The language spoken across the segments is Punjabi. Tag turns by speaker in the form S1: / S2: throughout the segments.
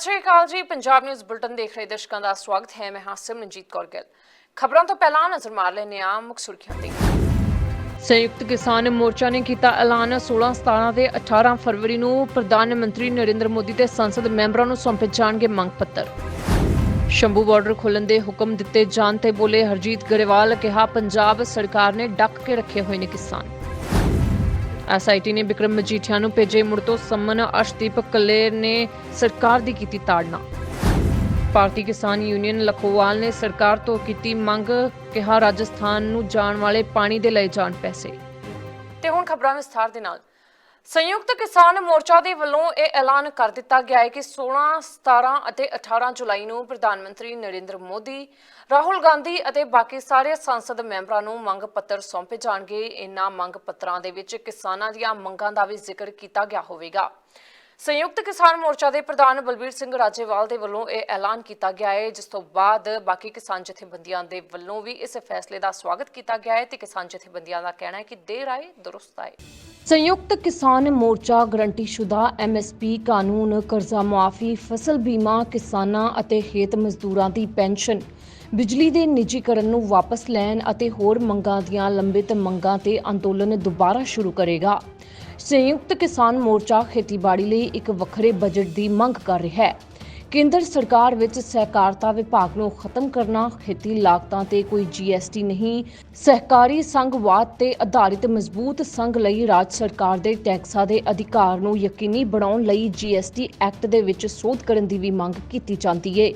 S1: ਸਤਿ ਸ਼੍ਰੀ ਅਕਾਲ ਜੀ। ਪੰਜਾਬ ਨਿਊਜ਼ ਬੁਲਟਨ ਦੇਖ ਰਹੇ ਦਰਸ਼ਕਾਂ ਦਾ ਸਵਾਗਤ ਹੈ। ਮੈਂ ਹਾਂ ਸਿਮਰਨਜੀਤ ਕੌਰ ਗਿੱਲ। ਖਬਰਾਂ ਤੋਂ ਪਹਿਲਾਂ ਨਜ਼ਰ ਮਾਰ ਲੈਂਦੇ ਹਾਂ ਮੁੱਖ ਸੁਰਖੀਆਂ ਤੇ। ਸੰਯੁਕਤ ਕਿਸਾਨ ਮੋਰਚਾ ਨੇ ਕੀਤਾ ਐਲਾਨ 16 17 ਤੇ 18 ਫਰਵਰੀ ਨੂੰ ਪ੍ਰਧਾਨ ਮੰਤਰੀ ਨਰਿੰਦਰ ਮੋਦੀ ਤੇ ਸੰਸਦ ਮੈਂਬਰਾਂ ਨੂੰ ਸੌਂਪੇ ਜਾਣਗੇ ਮੰਗ ਪੱਤਰ। ਸ਼ੰਭੂ ਬਾਰਡਰ ਖੋਲਣ ਦੇ ਹੁਕਮ ਦਿੱਤੇ ਜਾਣ ਤੇ ਬੋਲੇ ਹਰਜੀਤ ਗਰੇਵਾਲ ਕਿਹਾ, ਪੰਜਾਬ ਸਰਕਾਰ ਨੇ ਡੱਕ ਕੇ ਰੱਖੇ ਹੋਏ ਨੇ ਕਿਸਾਨ। ਐਸਆਈਟੀ ਨੇ ਵਿਕਰਮ ਮਜੀਠੀਆ ਨੂੰ ਭੇਜੇ ਮੁੜ ਤੋਂ ਸੰਮਨ ਅਰਸ਼ਦੀਪ ਕਲੇਰ ਨੇ ਸਰਕਾਰ ਦੀ ਕੀਤੀ ਤਾੜਨਾ। ਭਾਰਤੀ ਕਿਸਾਨ ਯੂਨੀਅਨ ਲਖੋਵਾਲ ਨੇ ਸਰਕਾਰ ਤੋਂ ਕੀਤੀ ਮੰਗ, ਕਿਹਾ ਰਾਜਸਥਾਨ ਨੂੰ ਜਾਣ ਵਾਲੇ ਪਾਣੀ ਦੇ ਲਏ ਜਾਣ ਪੈਸੇ। ਤੇ ਹੁਣ ਖਬਰਾਂ ਵਿਸਥਾਰ ਦੇ ਨਾਲ। ਸੰਯੁਕਤ ਕਿਸਾਨ ਮੋਰਚਾ ਦੇ ਵੱਲੋਂ ਇਹ ਐਲਾਨ ਕਰ ਦਿੱਤਾ ਗਿਆ ਹੈ ਕਿ 16, 17 ਅਤੇ 18 ਜੁਲਾਈ ਨੂੰ ਪ੍ਰਧਾਨ ਮੰਤਰੀ ਨਰਿੰਦਰ ਮੋਦੀ ਰਾਹੁਲ ਗਾਂਧੀ ਅਤੇ ਬਾਕੀ ਸਾਰੇ ਸੰਸਦ ਮੈਂਬਰਾਂ ਨੂੰ ਮੰਗ ਪੱਤਰ ਸੌਂਪੇ ਜਾਣਗੇ। ਇਨ੍ਹਾਂ ਮੰਗ ਪੱਤਰਾਂ ਦੇ ਵਿੱਚ ਕਿਸਾਨਾਂ ਦੀਆਂ ਮੰਗਾਂ ਦਾ ਵੀ ਜ਼ਿਕਰ ਕੀਤਾ ਗਿਆ ਹੋਵੇਗਾ। ਸੰਯੁਕਤ ਕਿਸਾਨ ਮੋਰਚਾ ਦੇ ਪ੍ਰਧਾਨ ਬਲਬੀਰ ਸਿੰਘ ਰਾਜੇਵਾਲ ਦੇ ਵੱਲੋਂ ਇਹ ਐਲਾਨ ਕੀਤਾ ਗਿਆ ਹੈ, ਜਿਸ ਤੋਂ ਬਾਅਦ ਬਾਕੀ ਕਿਸਾਨ ਜਥੇਬੰਦੀਆਂ ਦੇ ਵੱਲੋਂ ਵੀ ਇਸ ਫੈਸਲੇ ਦਾ ਸਵਾਗਤ ਕੀਤਾ ਗਿਆ ਹੈ ਤੇ ਕਿਸਾਨ ਜਥੇਬੰਦੀਆਂ ਦਾ ਕਹਿਣਾ ਹੈ ਕਿ ਦੇਰ ਆਏ, ਦੁਰਸਤ ਆਏ। ਸੰਯੁਕਤ ਕਿਸਾਨ ਮੋਰਚਾ ਗਰੰਟੀਸ਼ੁਦਾ ਐਮਐਸਪੀ ਕਾਨੂੰਨ, ਕਰਜ਼ਾ ਮੁਆਫੀ, ਫਸਲ ਬੀਮਾ, ਕਿਸਾਨਾਂ ਅਤੇ ਖੇਤ ਮਜ਼ਦੂਰਾਂ ਦੀ ਪੈਨਸ਼ਨ, ਬਿਜਲੀ ਦੇ ਨਿੱਜੀਕਰਨ ਨੂੰ ਵਾਪਸ ਲੈਣ ਅਤੇ ਹੋਰ ਮੰਗਾਂ ਦੀਆਂ ਲੰਬਿਤ ਮੰਗਾਂ ਤੇ ਅੰਦੋਲਨ ਦੁਬਾਰਾ ਸ਼ੁਰੂ ਕਰੇਗਾ। ਸੰਯੁਕਤ ਕਿਸਾਨ ਮੋਰਚਾ ਖੇਤੀਬਾੜੀ ਲਈ ਇੱਕ ਵੱਖਰੇ ਬਜਟ ਦੀ ਮੰਗ ਕਰ ਰਿਹਾ ਹੈ। ਕੇਂਦਰ ਸਰਕਾਰ ਵਿੱਚ ਸਹਿਕਾਰਤਾ ਵਿਭਾਗ ਨੂੰ ਖਤਮ ਕਰਨਾ, ਖੇਤੀ ਲਾਗਤਾਂ ਤੇ ਕੋਈ ਜੀਐਸਟੀ ਨਹੀਂ, ਸਹਿਕਾਰੀ ਸੰਘਵਾਦ ਤੇ ਆਧਾਰਿਤ ਮਜ਼ਬੂਤ ਸੰਘ ਲਈ ਰਾਜ ਸਰਕਾਰ ਦੇ ਟੈਕਸਾਂ ਦੇ ਅਧਿਕਾਰ ਨੂੰ ਯਕੀਨੀ ਬਣਾਉਣ ਲਈ ਜੀਐਸਟੀ ਐਕਟ ਦੇ ਵਿੱਚ ਸੋਧ ਕਰਨ ਦੀ ਵੀ ਮੰਗ ਕੀਤੀ ਜਾਂਦੀ ਹੈ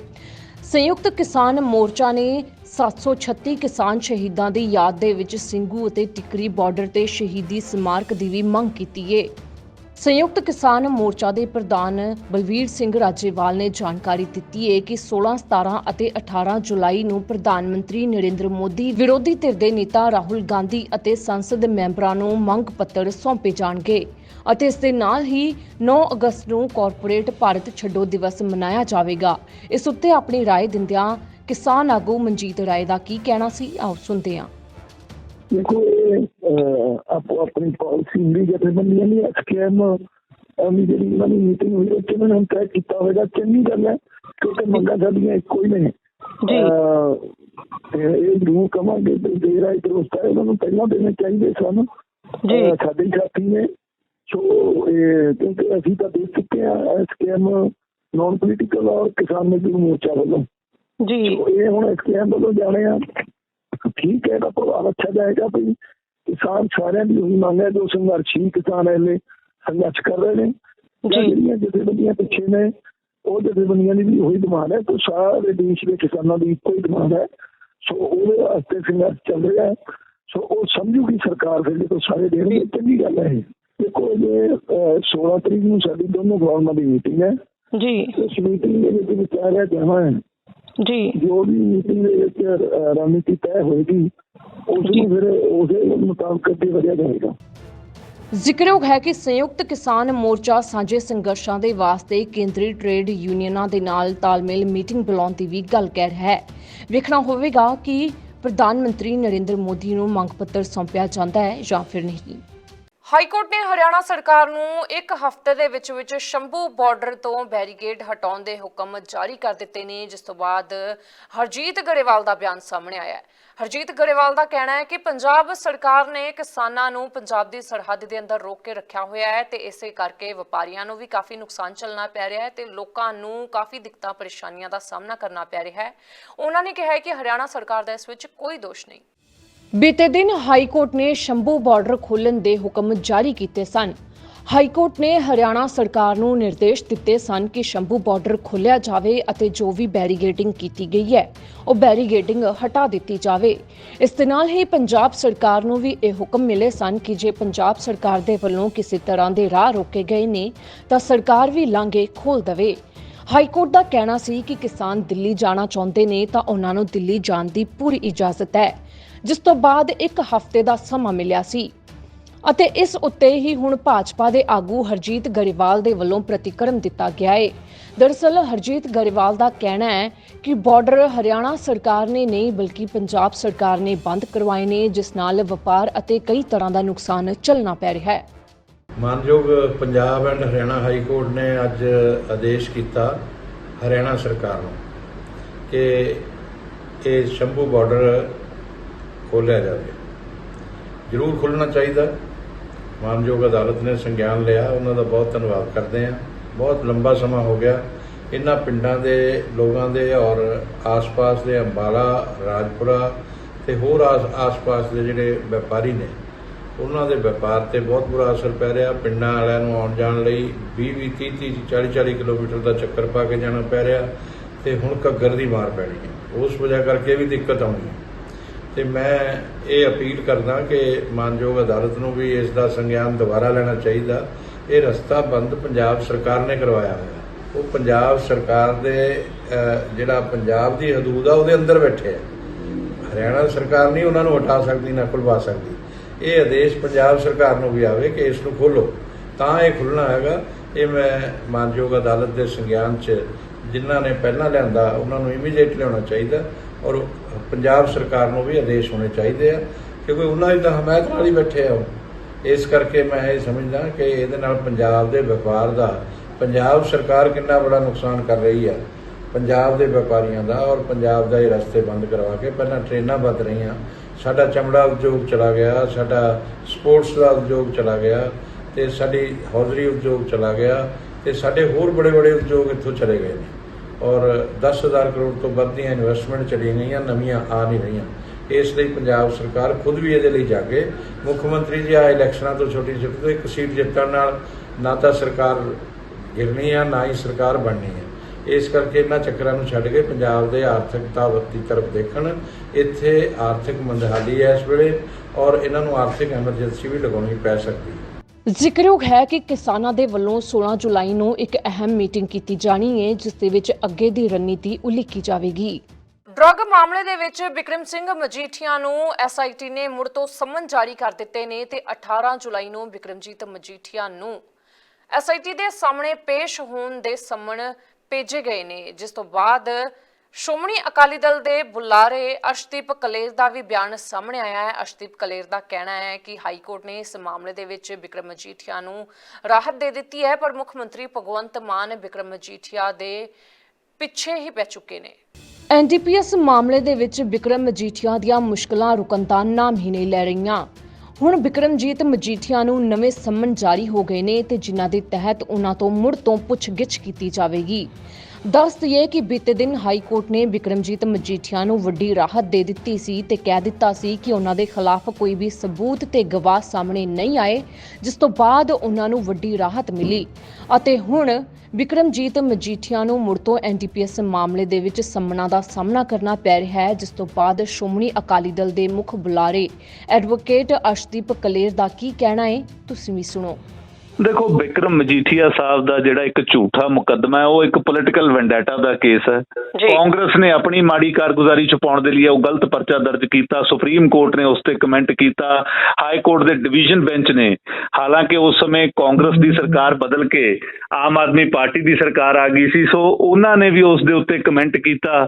S1: ਸੰਯੁਕਤ ਕਿਸਾਨ ਮੋਰਚਾ ਨੇ 736 ਕਿਸਾਨ ਸ਼ਹੀਦਾਂ ਦੀ ਯਾਦ ਦੇ ਵਿੱਚ ਸਿੰਘੂ ਅਤੇ ਟਿਕਰੀ ਬਾਰਡਰ ਤੇ ਸ਼ਹੀਦੀ ਸਮਾਰਕ ਦੀ ਵੀ ਮੰਗ ਕੀਤੀ ਹੈ ਸੰਯੁਕਤ ਕਿਸਾਨ ਮੋਰਚਾ ਦੇ ਪ੍ਰਧਾਨ ਬਲਵੀਰ ਸਿੰਘ ਰਾਜੇਵਾਲ ਨੇ ਜਾਣਕਾਰੀ ਦਿੱਤੀ ਹੈ ਕਿ 16, 17 ਅਤੇ 18 ਜੁਲਾਈ ਨੂੰ ਪ੍ਰਧਾਨ ਮੰਤਰੀ ਨਰਿੰਦਰ ਮੋਦੀ ਵਿਰੋਧੀ ਧਿਰ ਦੇ ਨੇਤਾ ਰਾਹੁਲ ਗਾਂਧੀ ਅਤੇ ਸੰਸਦ ਮੈਂਬਰਾਂ ਨੂੰ ਮੰਗ ਪੱਤਰ ਸੌਂਪੇ ਜਾਣਗੇ। ਅਤੇ ਇਸ ਦੇ ਨਾਲ ਹੀ 9 ਅਗਸਤ ਨੂੰ ਕਾਰਪੋਰੇਟ ਭਾਰਤ ਛੱਡੋ ਦਿਵਸ ਮਨਾਇਆ ਜਾਵੇਗਾ ਇਸ ਉੱਤੇ ਆਪਣੀ رائے ਦਿੰਦਿਆਂ ਕਿਸਾਨ ਆਗੂ ਮਨਜੀਤ ਰਾਏ ਦਾ ਕੀ ਕਹਿਣਾ ਸੀ ਆਓ ਸੁਣਦੇ ਹਾਂ
S2: ਦੇਖੋ ਇਹ ਅਹ, ਆਪੋ ਆਪਣੀ ਪਾਲਿਸੀ ਹੁੰਦੀ ਜਥੇਬੰਦੀਆਂ ਦੀ ਸਕੀਮ ਅਮੀ ਜਿਹੜੀ ਇਹਨਾਂ ਦੀ ਮੀਟਿੰਗ ਹੋਈ ਉਹ ਚ ਇਹਨਾਂ ਨੇ ਤੈਅ ਕੀਤਾ ਹੋਵੇਗਾ ਚੰਗੀ ਗੱਲ ਹੈ ਕਿਉਂਕਿ ਮੰਗਾਂ ਸਾਡੀਆਂ ਇੱਕੋ ਹੀ ਨੇ
S1: ਜੀ।
S2: ਅਹ, ਤੇ ਇਹ ਨੂੰ ਕਮਾਂਗੇ ਤੇ ਦੇਰ ਆਈ ਦੋਸਤ ਹੈ ਉਹਨਾਂ ਨੂੰ ਪਹਿਲਾਂ ਦੇਣੇ ਚਾਹੀਦੇ ਸਨ
S1: ਜੀ।
S2: ਅਹ, ਸਾਡੇ ਸਾਥੀ ਨੇ ਸੋ ਇਹ ਕਿਉਂਕਿ ਅਸੀਂ ਤਾਂ ਦੇਖ ਚੁੱਕੇ ਹਾਂ ਸਕੀਮ ਨਾਨ ਪੋਲੀਟੀਕਲ ਔਰ ਕਿਸਾਨ ਮਜ਼ਦੂਰ ਮੋਰਚਾ ਵੱਲੋਂ।
S1: ਜੀ।
S2: ਇਹ ਹੁਣ ਸਕੀਮ ਵੱਲੋਂ ਜਾਣੇ ਆ। ਠੀਕ ਹੈ ਇਹਦਾ ਪ੍ਰਭਾਵ ਅੱਛਾ ਜਾਏਗਾ ਵੀ ਕਿਸਾਨ ਸਾਰਿਆਂ ਦੀ ਉਹੀ ਮੰਗ ਹੈ ਜੋ ਸੰਘਰਸ਼ੀ ਕਿਸਾਨ ਇਹਲੇ ਸੰਘਰਸ਼ ਕਰ ਰਹੇ ਨੇ। ਜਿਹੜੀਆਂ ਜਥੇਬੰਦੀਆਂ ਪਿੱਛੇ ਨੇ ਉਹ ਜਥੇਬੰਦੀਆਂ ਦੀ ਵੀ ਉਹੀ ਡਿਮਾਂਡ ਹੈ। ਤੇ ਸਾਰੇ ਦੇਸ਼ ਦੇ ਕਿਸਾਨਾਂ ਦੀ ਇੱਕੋ ਹੀ ਡਿਮਾਂਡ ਹੈ। ਸੋ ਉਹਦੇ ਵਾਸਤੇ ਸੰਘਰਸ਼ ਚੱਲ ਰਿਹਾ ਹੈ। ਸੋ ਉਹ ਸਮਝੂਗੀ ਸਰਕਾਰ ਫਿਰ ਜਦੋਂ ਸਾਰੇ ਦੇਣਗੇ ਚੰਗੀ ਗੱਲ ਹੈ ਦੇਖੋ ਜੇ 16 ਤਰੀਕ ਨੂੰ ਸਾਡੀ ਦੋਨੋਂ ਗਵਰਨਮੈਂਟ ਦੀ ਮੀਟਿੰਗ ਹੈ
S1: ਜੀ।
S2: ਇਸ ਮੀਟਿੰਗ ਦੇ ਵਿੱਚ ਵਿਚਾਰਿਆ ਜਾਣਾ ਹੈ
S1: ਜੀ।
S2: ਜੋ ਵੀ ਮੀਟਿੰਗ ਦੇ ਵਿੱਚ ਰਣਨੀਤੀ ਤੈਅ ਹੋਏਗੀ ਉਸ ਨੂੰ ਫਿਰ ਉਸੇ ਮੁਤਾਬਕ ਅੱਗੇ ਵਧਿਆ ਜਾਏਗਾ।
S1: ਜ਼ਿਕਰਯੋਗ ਹੈ ਕਿ ਸੰਯੁਕਤ ਕਿਸਾਨ ਮੋਰਚਾ ਸਾਂਝੇ ਸੰਘਰਸ਼ਾਂ ਦੇ ਵਾਸਤੇ ਕੇਂਦਰੀ ਟ੍ਰੇਡ ਯੂਨੀਅਨਾਂ ਦੇ ਨਾਲ ਤਾਲਮੇਲ ਮੀਟਿੰਗ ਬੁਲਾਉਣ ਦੀ ਵੀ ਗੱਲ ਕਹਿ ਰਿਹਾ ਹੈ। ਵੇਖਣਾ ਹੋਵੇਗਾ ਕਿ ਪ੍ਰਧਾਨ ਮੰਤਰੀ ਨਰਿੰਦਰ ਮੋਦੀ ਨੂੰ ਮੰਗ ਪੱਤਰ ਸੌਂਪਿਆ ਜਾਂਦਾ ਹੈ ਜਾਂ ਫਿਰ ਨਹੀਂ। ਹਾਈ ਕੋਰਟ ਨੇ ਹਰਿਆਣਾ ਸਰਕਾਰ ਨੂੰ ਇੱਕ ਹਫ਼ਤੇ ਦੇ ਵਿੱਚ ਵਿੱਚ ਸ਼ੰਭੂ ਬਾਰਡਰ ਤੋਂ ਬੈਰੀਕੇਡ ਹਟਾਉਣ ਦੇ ਹੁਕਮ ਜਾਰੀ ਕਰ ਦਿੱਤੇ ਨੇ, ਜਿਸ ਤੋਂ ਬਾਅਦ ਹਰਜੀਤ ਗਰੇਵਾਲ ਦਾ ਬਿਆਨ ਸਾਹਮਣੇ ਆਇਆ ਹੈ। ਹਰਜੀਤ ਗਰੇਵਾਲ ਦਾ ਕਹਿਣਾ ਹੈ ਕਿ ਪੰਜਾਬ ਸਰਕਾਰ ਨੇ ਕਿਸਾਨਾਂ ਨੂੰ ਪੰਜਾਬ ਦੀ ਸਰਹੱਦ ਦੇ ਅੰਦਰ ਰੋਕ ਕੇ ਰੱਖਿਆ ਹੋਇਆ ਹੈ ਤੇ ਇਸੇ ਕਰਕੇ ਵਪਾਰੀਆਂ ਨੂੰ ਵੀ ਕਾਫੀ ਨੁਕਸਾਨ ਝੱਲਣਾ ਪੈ ਰਿਹਾ ਹੈ ਤੇ ਲੋਕਾਂ ਨੂੰ ਕਾਫੀ ਦਿੱਕਤਾਂ, ਪਰੇਸ਼ਾਨੀਆਂ ਦਾ ਸਾਹਮਣਾ ਕਰਨਾ ਪੈ ਰਿਹਾ ਹੈ। ਉਹਨਾਂ ਨੇ ਕਿਹਾ ਹੈ ਕਿ ਹਰਿਆਣਾ ਸਰਕਾਰ ਦਾ ਇਸ ਵਿੱਚ ਕੋਈ ਦੋਸ਼ ਨਹੀਂ। ਬੀਤੇ ਦਿਨ ਹਾਈ ਕੋਰਟ ਨੇ ਸ਼ੰਭੂ ਬਾਰਡਰ ਖੋਲ੍ਹਣ ਦੇ ਹੁਕਮ ਜਾਰੀ ਕੀਤੇ ਸਨ। ਹਾਈ ਕੋਰਟ ਨੇ ਹਰਿਆਣਾ ਸਰਕਾਰ ਨੂੰ ਨਿਰਦੇਸ਼ ਦਿੱਤੇ ਸਨ ਕਿ ਸ਼ੰਭੂ ਬਾਰਡਰ ਖੋਲ੍ਹਿਆ ਜਾਵੇ ਅਤੇ ਜੋ ਵੀ ਬੈਰੀਗੇਟਿੰਗ ਕੀਤੀ ਗਈ ਹੈ, ਉਹ ਬੈਰੀਗੇਟਿੰਗ ਹਟਾ ਦਿੱਤੀ ਜਾਵੇ। ਇਸ ਦੇ ਨਾਲ ਹੀ ਪੰਜਾਬ ਸਰਕਾਰ ਨੂੰ ਵੀ ਇਹ ਹੁਕਮ ਮਿਲੇ ਸਨ ਕਿ ਜੇ ਪੰਜਾਬ ਸਰਕਾਰ ਦੇ ਵੱਲੋਂ ਕਿਸੇ ਤਰ੍ਹਾਂ ਦੇ ਰਾਹ ਰੋਕੇ ਗਏ ਨੇ, ਤਾਂ ਸਰਕਾਰ ਵੀ ਲਾਂਘੇ ਖੋਲ ਦੇਵੇ। ਹਾਈ ਕੋਰਟ ਦਾ ਕਹਿਣਾ ਸੀ ਕਿ ਕਿਸਾਨ ਦਿੱਲੀ ਜਾਣਾ ਚਾਹੁੰਦੇ ਨੇ, ਤਾਂ ਉਹਨਾਂ ਨੂੰ ਦਿੱਲੀ ਜਾਣ ਦੀ ਪੂਰੀ ਇਜਾਜ਼ਤ ਹੈ। ਜਿਸ ਤੋਂ ਬਾਅਦ ਇੱਕ ਹਫ਼ਤੇ ਦਾ ਸਮਾਂ ਮਿਲਿਆ ਸੀ। ਅਤੇ ਇਸ ਉੱਤੇ ਹੀ ਹੁਣ ਭਾਜਪਾ ਦੇ ਆਗੂ ਹਰਜੀਤ ਗਰੇਵਾਲ ਦੇ ਵੱਲੋਂ ਪ੍ਰਤੀਕਰਮ ਦਿੱਤਾ ਗਿਆ ਹੈ ਦਰਅਸਲ ਹਰਜੀਤ ਗਰੇਵਾਲ ਦਾ ਕਹਿਣਾ ਹੈ ਕਿ ਬਾਰਡਰ ਹਰਿਆਣਾ ਸਰਕਾਰ ਨੇ ਨਹੀਂ, ਬਲਕਿ ਪੰਜਾਬ ਸਰਕਾਰ ਨੇ ਬੰਦ ਕਰਵਾਏ ਨੇ, ਜਿਸ ਨਾਲ ਵਪਾਰ ਅਤੇ ਕਈ ਤਰ੍ਹਾਂ ਦਾ ਨੁਕਸਾਨ ਝੱਲਣਾ ਪੈ ਰਿਹਾ ਹੈ।
S3: ਮਾਨਯੋਗ Punjab and Haryana high court ਨੇ ਅੱਜ ਆਦੇਸ਼ ਕੀਤਾ ਹਰਿਆਣਾ ਸਰਕਾਰ ਨੂੰ ਕਿ ਇਹ ਸ਼ੰਭੂ ਬਾਰਡਰ ਖੋਲ੍ਹਿਆ ਜਾਵੇ। ਜ਼ਰੂਰ ਖੁੱਲਣਾ ਚਾਹੀਦਾ। ਮਾਨਯੋਗ ਅਦਾਲਤ ਨੇ ਸੰਗਿਆਨ ਲਿਆ, ਉਹਨਾਂ ਦਾ ਬਹੁਤ ਧੰਨਵਾਦ ਕਰਦੇ ਹਾਂ। ਬਹੁਤ ਲੰਬਾ ਸਮਾਂ ਹੋ ਗਿਆ। ਇਹਨਾਂ ਪਿੰਡਾਂ ਦੇ ਲੋਕਾਂ ਦੇ ਔਰ ਆਸ-ਪਾਸ ਦੇ ਅੰਬਾਲਾ, ਰਾਜਪੁਰਾ ਤੇ ਹੋਰ ਆਸ- ਆਸ-ਪਾਸ ਦੇ ਜਿਹੜੇ ਵਪਾਰੀ ਨੇ, ਉਹਨਾਂ ਦੇ ਵਪਾਰ ਤੇ ਬਹੁਤ ਬੁਰਾ ਅਸਰ ਪੈ ਰਿਹਾ। ਪਿੰਡਾਂ ਵਾਲਿਆਂ ਨੂੰ ਆਉਣ ਜਾਣ ਲਈ 20 20 30 30 40 40 ਕਿਲੋਮੀਟਰ ਦਾ ਚੱਕਰ ਪਾ ਕੇ ਜਾਣਾ ਪੈ ਰਿਹਾ ਤੇ ਹੁਣ ਘੱਗਰ ਦੀ ਮਾਰ ਪੈਣੀ ਹੈ। ਉਸ ਵਜ੍ਹਾ ਕਰਕੇ ਵੀ ਦਿੱਕਤ ਆਉਣੀ ਹੈ। ਤੇ ਮੈਂ ਇਹ ਅਪੀਲ ਕਰਦਾ ਕਿ ਮਾਨਯੋਗ ਅਦਾਲਤ ਨੂੰ ਵੀ ਇਸ ਦਾ ਸੰਗਿਆਨ ਦੁਬਾਰਾ ਲੈਣਾ ਚਾਹੀਦਾ। ਇਹ ਰਸਤਾ ਬੰਦ ਪੰਜਾਬ ਸਰਕਾਰ ਨੇ ਕਰਵਾਇਆ ਹੋਇਆ ਉਹ ਪੰਜਾਬ ਸਰਕਾਰ ਦੇ ਜਿਹੜਾ ਪੰਜਾਬ ਦੀ ਹਦੂਦ ਆ, ਉਹਦੇ ਅੰਦਰ ਬੈਠੇ ਆ। ਹਰਿਆਣਾ ਸਰਕਾਰ ਨਹੀਂ, ਉਹਨਾਂ ਨੂੰ ਹਟਾ ਸਕਦੀ, ਨਾ ਖੁਲਵਾ ਸਕਦੀ। ਇਹ ਆਦੇਸ਼ ਪੰਜਾਬ ਸਰਕਾਰ ਨੂੰ ਵੀ ਆਵੇ ਕਿ ਇਸ ਨੂੰ ਖੋਲੋ ਤਾਂ ਇਹ ਖੁੱਲਣਾ ਹੈਗਾ। ਇਹ ਮੈਂ ਮਾਨਯੋਗ ਅਦਾਲਤ ਦੇ ਸੰਗਿਆਨ 'ਚ ਜਿਨ੍ਹਾਂ ਨੇ ਪਹਿਲਾਂ ਲਿਆਂਦਾ, ਉਹਨਾਂ ਨੂੰ ਇਮੀਡੀਏਟ ਲਿਆਉਣਾ ਚਾਹੀਦਾ। ਔਰ ਪੰਜਾਬ ਸਰਕਾਰ ਨੂੰ ਵੀ ਆਦੇਸ਼ ਹੋਣੇ ਚਾਹੀਦੇ ਆ, ਕਿਉਂਕਿ ਉਹਨਾਂ ਦੀ ਤਾਂ ਹਮਾਇਤ ਨਾਲ ਹੀ ਬੈਠੇ ਆ ਉਹ। ਇਸ ਕਰਕੇ ਮੈਂ ਇਹ ਸਮਝਦਾ ਕਿ ਇਹਦੇ ਨਾਲ ਪੰਜਾਬ ਦੇ ਵਪਾਰ ਦਾ, ਪੰਜਾਬ ਸਰਕਾਰ ਕਿੰਨਾ ਬੜਾ ਨੁਕਸਾਨ ਕਰ ਰਹੀ ਆ, ਪੰਜਾਬ ਦੇ ਵਪਾਰੀਆਂ ਦਾ ਔਰ ਪੰਜਾਬ ਦਾ ਇਹ ਰਸਤੇ ਬੰਦ ਕਰਵਾ ਕੇ ਪਹਿਲਾਂ ਟ੍ਰੇਨਾਂ ਵੱਧ ਰਹੀਆਂ, ਸਾਡਾ ਚਮੜਾ ਉਦਯੋਗ ਚਲਾ ਗਿਆ, ਸਾਡਾ ਸਪੋਰਟਸ ਦਾ ਉਦਯੋਗ ਚਲਾ ਗਿਆ, ਤੇ ਸਾਡੀ ਹੌਜ਼ਰੀ ਉਦਯੋਗ ਚਲਾ ਗਿਆ, ਤੇ ਸਾਡੇ ਹੋਰ ਬੜੇ ਬੜੇ ਉਦਯੋਗ ਇੱਥੋਂ ਚਲੇ ਗਏ ਨੇ ਔਰ 10000 ਕਰੋੜ ਤੋਂ ਵੱਧ ਦੀਆਂ ਇਨਵੈਸਟਮੈਂਟ ਚਲੀਆਂ ਗਈਆਂ, ਨਵੀਆਂ ਆ ਨਹੀਂ ਰਹੀਆਂ। ਇਸ ਲਈ ਪੰਜਾਬ ਸਰਕਾਰ ਖੁਦ ਵੀ ਇਹਦੇ ਲਈ ਜਾਗੇ। ਮੁੱਖ ਮੰਤਰੀ ਜੀ ਆ ਇਲੈਕਸ਼ਨਾਂ ਤੋਂ ਛੋਟੀ ਛੋਟੀ ਤੋਂ ਇੱਕ ਸੀਟ ਜਿੱਤਣ ਨਾਲ ਨਾ ਤਾਂ ਸਰਕਾਰ ਗਿਰਨੀ ਆ, ਨਾ ਹੀ ਸਰਕਾਰ ਬਣਨੀ ਹੈ ਇਸ ਕਰਕੇ ਇਹਨਾਂ ਚੱਕਰਾਂ ਨੂੰ ਛੱਡ ਕੇ ਪੰਜਾਬ ਦੇ ਆਰਥਿਕਤਾ ਦੀ ਤਰਫ ਦੇਖਣ। ਇੱਥੇ ਆਰਥਿਕ ਮੰਦਹਾਲੀ ਹੈ ਇਸ ਵੇਲੇ ਔਰ ਇਹਨਾਂ ਨੂੰ ਆਰਥਿਕ ਐਮਰਜੈਂਸੀ ਵੀ ਲਗਾਉਣੀ ਪੈ ਸਕਦੀ। ਹੈ
S1: ਜ਼ਿਕਰਯੋਗ ਹੈ ਕਿ ਕਿਸਾਨਾਂ ਦੇ ਵੱਲੋਂ 16 ਜੁਲਾਈ ਨੂੰ ਇੱਕ ਅਹਿਮ ਮੀਟਿੰਗ ਕੀਤੀ ਜਾਣੀ ਹੈ, ਜਿਸ ਦੇ ਵਿੱਚ ਅੱਗੇ ਦੀ ਰਣਨੀਤੀ ਉਲੀਕੀ ਜਾਵੇਗੀ। ਡਰੱਗ ਮਾਮਲੇ ਦੇ ਵਿੱਚ ਵਿਕਰਮ ਸਿੰਘ ਮਜੀਠੀਆ ਨੂੰ ਐਸਆਈਟੀ ਨੇ ਮੁੜ ਤੋਂ ਸਮਨ ਜਾਰੀ ਕਰ ਦਿੱਤੇ ਨੇ ਤੇ 18 ਜੁਲਾਈ ਨੂੰ ਵਿਕਰਮਜੀਤ ਮਜੀਠੀਆ ਨੂੰ ਐਸਆਈਟੀ ਦੇ ਸਾਹਮਣੇ ਪੇਸ਼ ਹੋਣ ਦੇ ਸਮਨ ਭੇਜੇ ਗਏ ਨੇ, ਜਿਸ ਤੋਂ ਬਾਅਦ ਸ਼੍ਰੋਮਣੀ ਅਕਾਲੀ ਦਲ ਦੇ ਬੁਲਾਰੇ ਅਰਸ਼ਦੀਪ ਕਲੇਰ ਦਾ ਵੀ ਬਿਆਨ ਸਾਹਮਣੇ ਆਇਆ ਹੈ। ਅਰਸ਼ਦੀਪ ਕਲੇਰ ਦਾ ਕਹਿਣਾ ਹੈ ਕਿ ਹਾਈ ਕੋਰਟ ਨੇ ਇਸ ਮਾਮਲੇ ਦੇ ਵਿੱਚ ਵਿਕਰਮ ਮਜੀਠੀਆ ਨੂੰ ਰਾਹਤ ਦੇ ਦਿੱਤੀ ਹੈ, ਪਰ ਮੁੱਖ ਮੰਤਰੀ ਭਗਵੰਤ ਮਾਨ ਵਿਕਰਮ ਮਜੀਠੀਆ ਦੇ ਪਿੱਛੇ ਹੀ ਪੈ ਚੁੱਕੇ ਨੇ। ਐਨਡੀਪੀਐਸ ਮਾਮਲੇ ਦੇ ਵਿੱਚ ਵਿਕਰਮ ਮਜੀਠੀਆ ਦੀਆਂ ਮੁਸ਼ਕਲਾਂ ਰੁਕਣ ਦਾ ਨਾਮ ਹੀ ਨਹੀਂ ਲੈ ਰਹੀਆਂ। ਹੁਣ ਵਿਕਰਮਜੀਤ ਮਜੀਠੀਆ ਨੂੰ ਨਵੇਂ ਸੰਮਨ ਜਾਰੀ ਹੋ ਗਏ ਨੇ ਤੇ ਜਿਨ੍ਹਾਂ ਦੇ ਤਹਿਤ ਉਹਨਾਂ ਤੋਂ ਮੁੜ ਤੋਂ ਪੁੱਛਗਿੱਛ ਕੀਤੀ ਜਾਵੇਗੀ। ਦੱਸ ਦਈਏ ਕਿ ਬੀਤੇ ਦਿਨ ਹਾਈ ਕੋਰਟ ਨੇ ਵਿਕਰਮਜੀਤ ਮਜੀਠੀਆ ਨੂੰ ਵੱਡੀ ਰਾਹਤ ਦੇ ਦਿੱਤੀ ਸੀ ਤੇ ਕਹਿ ਦਿੱਤਾ ਸੀ ਕਿ ਉਹਨਾਂ ਦੇ ਖਿਲਾਫ ਕੋਈ ਵੀ ਸਬੂਤ ਤੇ ਗਵਾਹ ਸਾਹਮਣੇ ਨਹੀਂ ਆਏ, ਜਿਸ ਤੋਂ ਬਾਅਦ ਉਹਨਾਂ ਨੂੰ ਵੱਡੀ ਰਾਹਤ ਮਿਲੀ। ਅਤੇ ਹੁਣ ਵਿਕਰਮਜੀਤ ਮਜੀਠੀਆ ਨੂੰ ਮੁੜ ਤੋਂ ਐਨਡੀਪੀਐਸ ਮਾਮਲੇ ਦੇ ਵਿੱਚ ਸੰਮਣਾ ਦਾ ਸਾਹਮਣਾ ਕਰਨਾ ਪੈ ਰਿਹਾ ਹੈ, ਜਿਸ ਤੋਂ ਬਾਅਦ ਸ਼੍ਰੋਮਣੀ ਅਕਾਲੀ ਦਲ ਦੇ ਮੁੱਖ ਬੁਲਾਰੇ ਐਡਵੋਕੇਟ ਅਰਸ਼ਦੀਪ ਕਲੇਰ ਦਾ ਕੀ ਕਹਿਣਾ ਹੈ, ਤੁਸੀਂ ਵੀ ਸੁਣੋ।
S4: ਦੇਖੋ ਵਿਕਰਮ ਮਜੀਠੀਆ ਸਾਹਿਬ ਦਾ ਜਿਹੜਾ ਇੱਕ ਝੂਠਾ ਮੁਕੱਦਮਾ ਹੈ ਉਹ ਇੱਕ ਪੋਲਿਟੀਕਲ ਵੈਂਡੇਟਾ ਦਾ ਕੇਸ ਹੈ। ਕਾਂਗਰਸ ਨੇ ਆਪਣੀ ਮਾੜੀ ਕਾਰਗੁਜ਼ਾਰੀ ਛੁਪਾਉਣ ਦੇ ਲਈ ਉਹ ਗਲਤ ਪਰਚਾ ਦਰਜ ਕੀਤਾ ਸੁਪਰੀਮ ਕੋਰਟ ਨੇ ਉਸ ਤੇ ਕਮੈਂਟ ਕੀਤਾ ਹਾਈ ਕੋਰਟ ਦੇ ਡਿਵੀਜ਼ਨ ਬੈਂਚ ਨੇ। ਹਾਲਾਂਕਿ ਉਸ ਸਮੇਂ ਕਾਂਗਰਸ ਦੀ ਸਰਕਾਰ ਬਦਲ ਕੇ ਆਮ ਆਦਮੀ ਪਾਰਟੀ ਦੀ ਸਰਕਾਰ ਆ ਗਈ ਸੀ ਸੋ ਉਹਨਾਂ ਨੇ ਵੀ ਉਸ ਦੇ ਉੱਤੇ ਕਮੈਂਟ ਕੀਤਾ।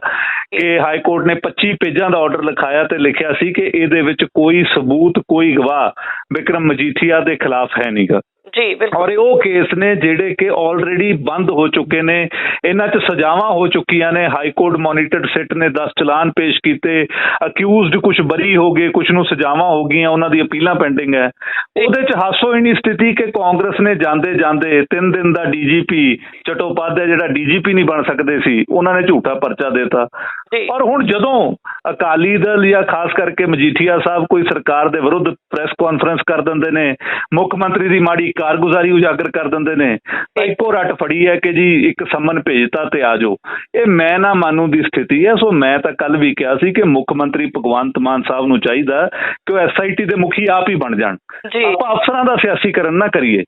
S4: ਕਿ ਹਾਈ ਕੋਰਟ ਨੇ 25 ਪੇਜਾਂ ਦਾ ਆਰਡਰ ਲਿਖਾਇਆ ਤੇ ਲਿਖਿਆ ਸੀ ਕਿ ਇਹਦੇ ਵਿੱਚ ਕੋਈ ਸਬੂਤ ਕੋਈ ਗਵਾਹ ਵਿਕਰਮ ਮਜੀਠੀਆ ਦੇ ਖਿਲਾਫ ਹੈ ਨਹੀਂਗਾ
S5: ਜੀ ਬਿਲਕੁਲ।
S4: ਔਰ ਉਹ ਕੇਸ ਨੇ ਜਿਹੜੇ ਕਿ ਆਲਰੇਡੀ ਬੰਦ ਹੋ ਚੁੱਕੇ ਨੇ। ਇਹਨਾਂ 'ਚ ਸਜ਼ਾਵਾਂ ਹੋ ਚੁੱਕੀਆਂ ਨੇ। ਹਾਈ ਕੋਰਟ ਮੋਨੀਟਰਡ ਸਿਟ ਨੇ 10 ਚਲਾਨ ਪੇਸ਼ ਕੀਤੇ। ਅਕਿਊਜ਼ਡ ਕੁਝ ਬਰੀ ਹੋ ਗਏ ਕੁਝ ਨੂੰ ਸਜ਼ਾਵਾਂ ਹੋ ਗਈਆਂ ਉਹਨਾਂ ਦੀ ਅਪੀਲਾਂ ਪੈਂਡਿੰਗ ਹੈ। ਉਹਦੇ 'ਚ ਹਾਸੋ ਹੀ ਨਹੀਂ ਸਥਿਤੀ ਕਿ ਕਾਂਗਰਸ ਨੇ ਜਾਂਦੇ ਜਾਂਦੇ 3 ਦਿਨ ਦਾ ਡੀਜੀਪੀ ਚਟੋਪਾਧਿਆ ਜਿਹੜਾ ਡੀਜੀਪੀ ਨਹੀਂ ਬਣ ਸਕਦੇ ਸੀ ਉਹਨਾਂ ਨੇ ਝੂਠਾ ਪਰਚਾ ਦਿੱਤਾ। ਔਰ ਹੁਣ ਜਦੋਂ ਅਕਾਲੀ ਦਲ ਜਾਂ ਖਾਸ ਕਰਕੇ ਮਜੀਠੀਆ ਸਾਹਿਬ ਕੋਈ ਸਰਕਾਰ ਦੇ ਵਿਰੁੱਧ ਪ੍ਰੈਸ ਕਾਨਫਰੰਸ ਕਰ ਦਿੰਦੇ ਨੇ ਮੁੱਖ ਮੰਤਰੀ ਦੀ ਮਾੜੀ ਕਾਰਗੁਜ਼ਾਰੀ ਉਜਾਗਰ ਕਰ ਦਿੰਦੇ ਨੇ ਤਾਂ ਇੱਕੋ ਰੱਟ ਫੜੀ ਹੈ ਕਿ ਜੀ ਇੱਕ ਸੰਮਨ ਭੇਜਤਾ ਤੇ ਆ ਜਾਓ। ਇਹ ਮੈਂ ਨਾ ਮਾਨੂ ਦੀ ਸਥਿਤੀ ਹੈ ਸੋ ਮੈਂ ਤਾਂ ਕੱਲ ਵੀ ਕਿਹਾ ਸੀ ਕਿ ਮੁੱਖ ਮੰਤਰੀ ਭਗਵੰਤ ਮਾਨ ਸਾਹਿਬ ਨੂੰ ਚਾਹੀਦਾ ਕਿ ਉਹ ਐਸਆਈਟੀ ਦੇ ਮੁਖੀ ਆਪ ਹੀ ਬਣ ਜਾਣ। ਆਪਾਂ ਅਫਸਰਾਂ ਦਾ ਸਿਆਸੀਕਰਨ ਨਾ ਕਰੀਏ।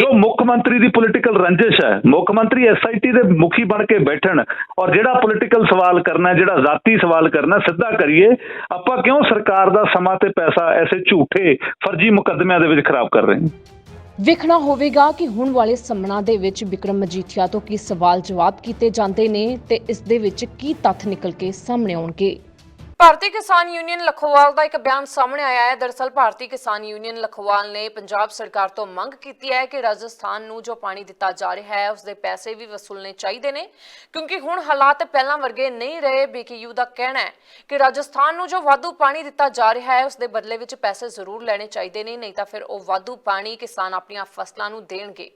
S4: ਜੋ। ਮੁੱਖ ਮੰਤਰੀ ਦੀ ਪੋਲੀਟੀਕਲ ਰੰਜਿਸ਼ ਹੈ ਮੁੱਖ ਮੰਤਰੀ ਐਸਆਈਟੀ ਦੇ ਮੁਖੀ ਬਣ ਕੇ ਬੈਠਣ ਔਰ ਜਿਹੜਾ ਪੋਲੀਟੀਕਲ ਸਵਾਲ ਕਰਨਾ ਜਿਹੜਾ ਜ਼ਾਤੀ ਸਵਾਲ ਕਰਨਾ ਸਿੱਧਾ ਕਰੀਏ, ਆਪਾਂ ਕਿਉਂ ਸਰਕਾਰ ਦਾ ਸਮਾਂ ਤੇ ਪੈਸਾ ਐਸੇ ਝੂਠੇ ਫਰਜ਼ੀ ਮੁਕੱਦਮਿਆਂ ਦੇ ਵਿੱਚ ਖਰਾਬ ਕਰ ਰਹੇ ਹਾਂ
S1: ਵੇਖਣਾ ਹੋਵੇਗਾ ਕਿ ਹੁਣ ਵਾਲੇ ਸੰਮਣਾ ਦੇ ਵਿੱਚ ਵਿਕਰਮ ਮਜੀਠੀਆ ਤੋਂ ਕੀ ਸਵਾਲ ਜਵਾਬ ਕੀਤੇ ਜਾਂਦੇ ਨੇ ਤੇ ਇਸ ਦੇ ਵਿੱਚ ਕੀ ਤੱਥ ਨਿਕਲ ਕੇ ਸਾਹਮਣੇ ਆਉਣਗੇ। ਭਾਰਤੀ ਕਿਸਾਨ ਯੂਨੀਅਨ ਲਖੋਵਾਲ ਦਾ ਇੱਕ ਬਿਆਨ ਸਾਹਮਣੇ ਆਇਆ ਹੈ। ਦਰਅਸਲ ਭਾਰਤੀ ਕਿਸਾਨ ਯੂਨੀਅਨ ਲਖੋਵਾਲ ਨੇ ਪੰਜਾਬ ਸਰਕਾਰ ਤੋਂ ਮੰਗ ਕੀਤੀ ਹੈ ਕਿ ਰਾਜਸਥਾਨ ਨੂੰ ਜੋ ਪਾਣੀ ਦਿੱਤਾ ਜਾ ਰਿਹਾ ਹੈ ਉਸ ਦੇ ਪੈਸੇ ਵੀ ਵਸੂਲਣੇ ਚਾਹੀਦੇ ਨੇ, ਕਿਉਂਕਿ ਹੁਣ ਹਾਲਾਤ ਪਹਿਲਾਂ ਵਰਗੇ ਨਹੀਂ ਰਹੇ। ਬੀਕੇਯੂ ਦਾ ਕਹਿਣਾ ਹੈ ਕਿ ਰਾਜਸਥਾਨ ਨੂੰ ਜੋ ਵਾਧੂ ਪਾਣੀ ਦਿੱਤਾ ਜਾ ਰਿਹਾ ਹੈ ਉਸ ਦੇ ਬਦਲੇ ਵਿੱਚ ਪੈਸੇ ਜ਼ਰੂਰ ਲੈਣੇ ਚਾਹੀਦੇ ਨੇ, ਨਹੀਂ ਤਾਂ ਫਿਰ ਉਹ ਵਾਧੂ ਪਾਣੀ ਕਿਸਾਨ ਆਪਣੀਆਂ ਫਸਲਾਂ ਨੂੰ ਦੇਣਗੇ।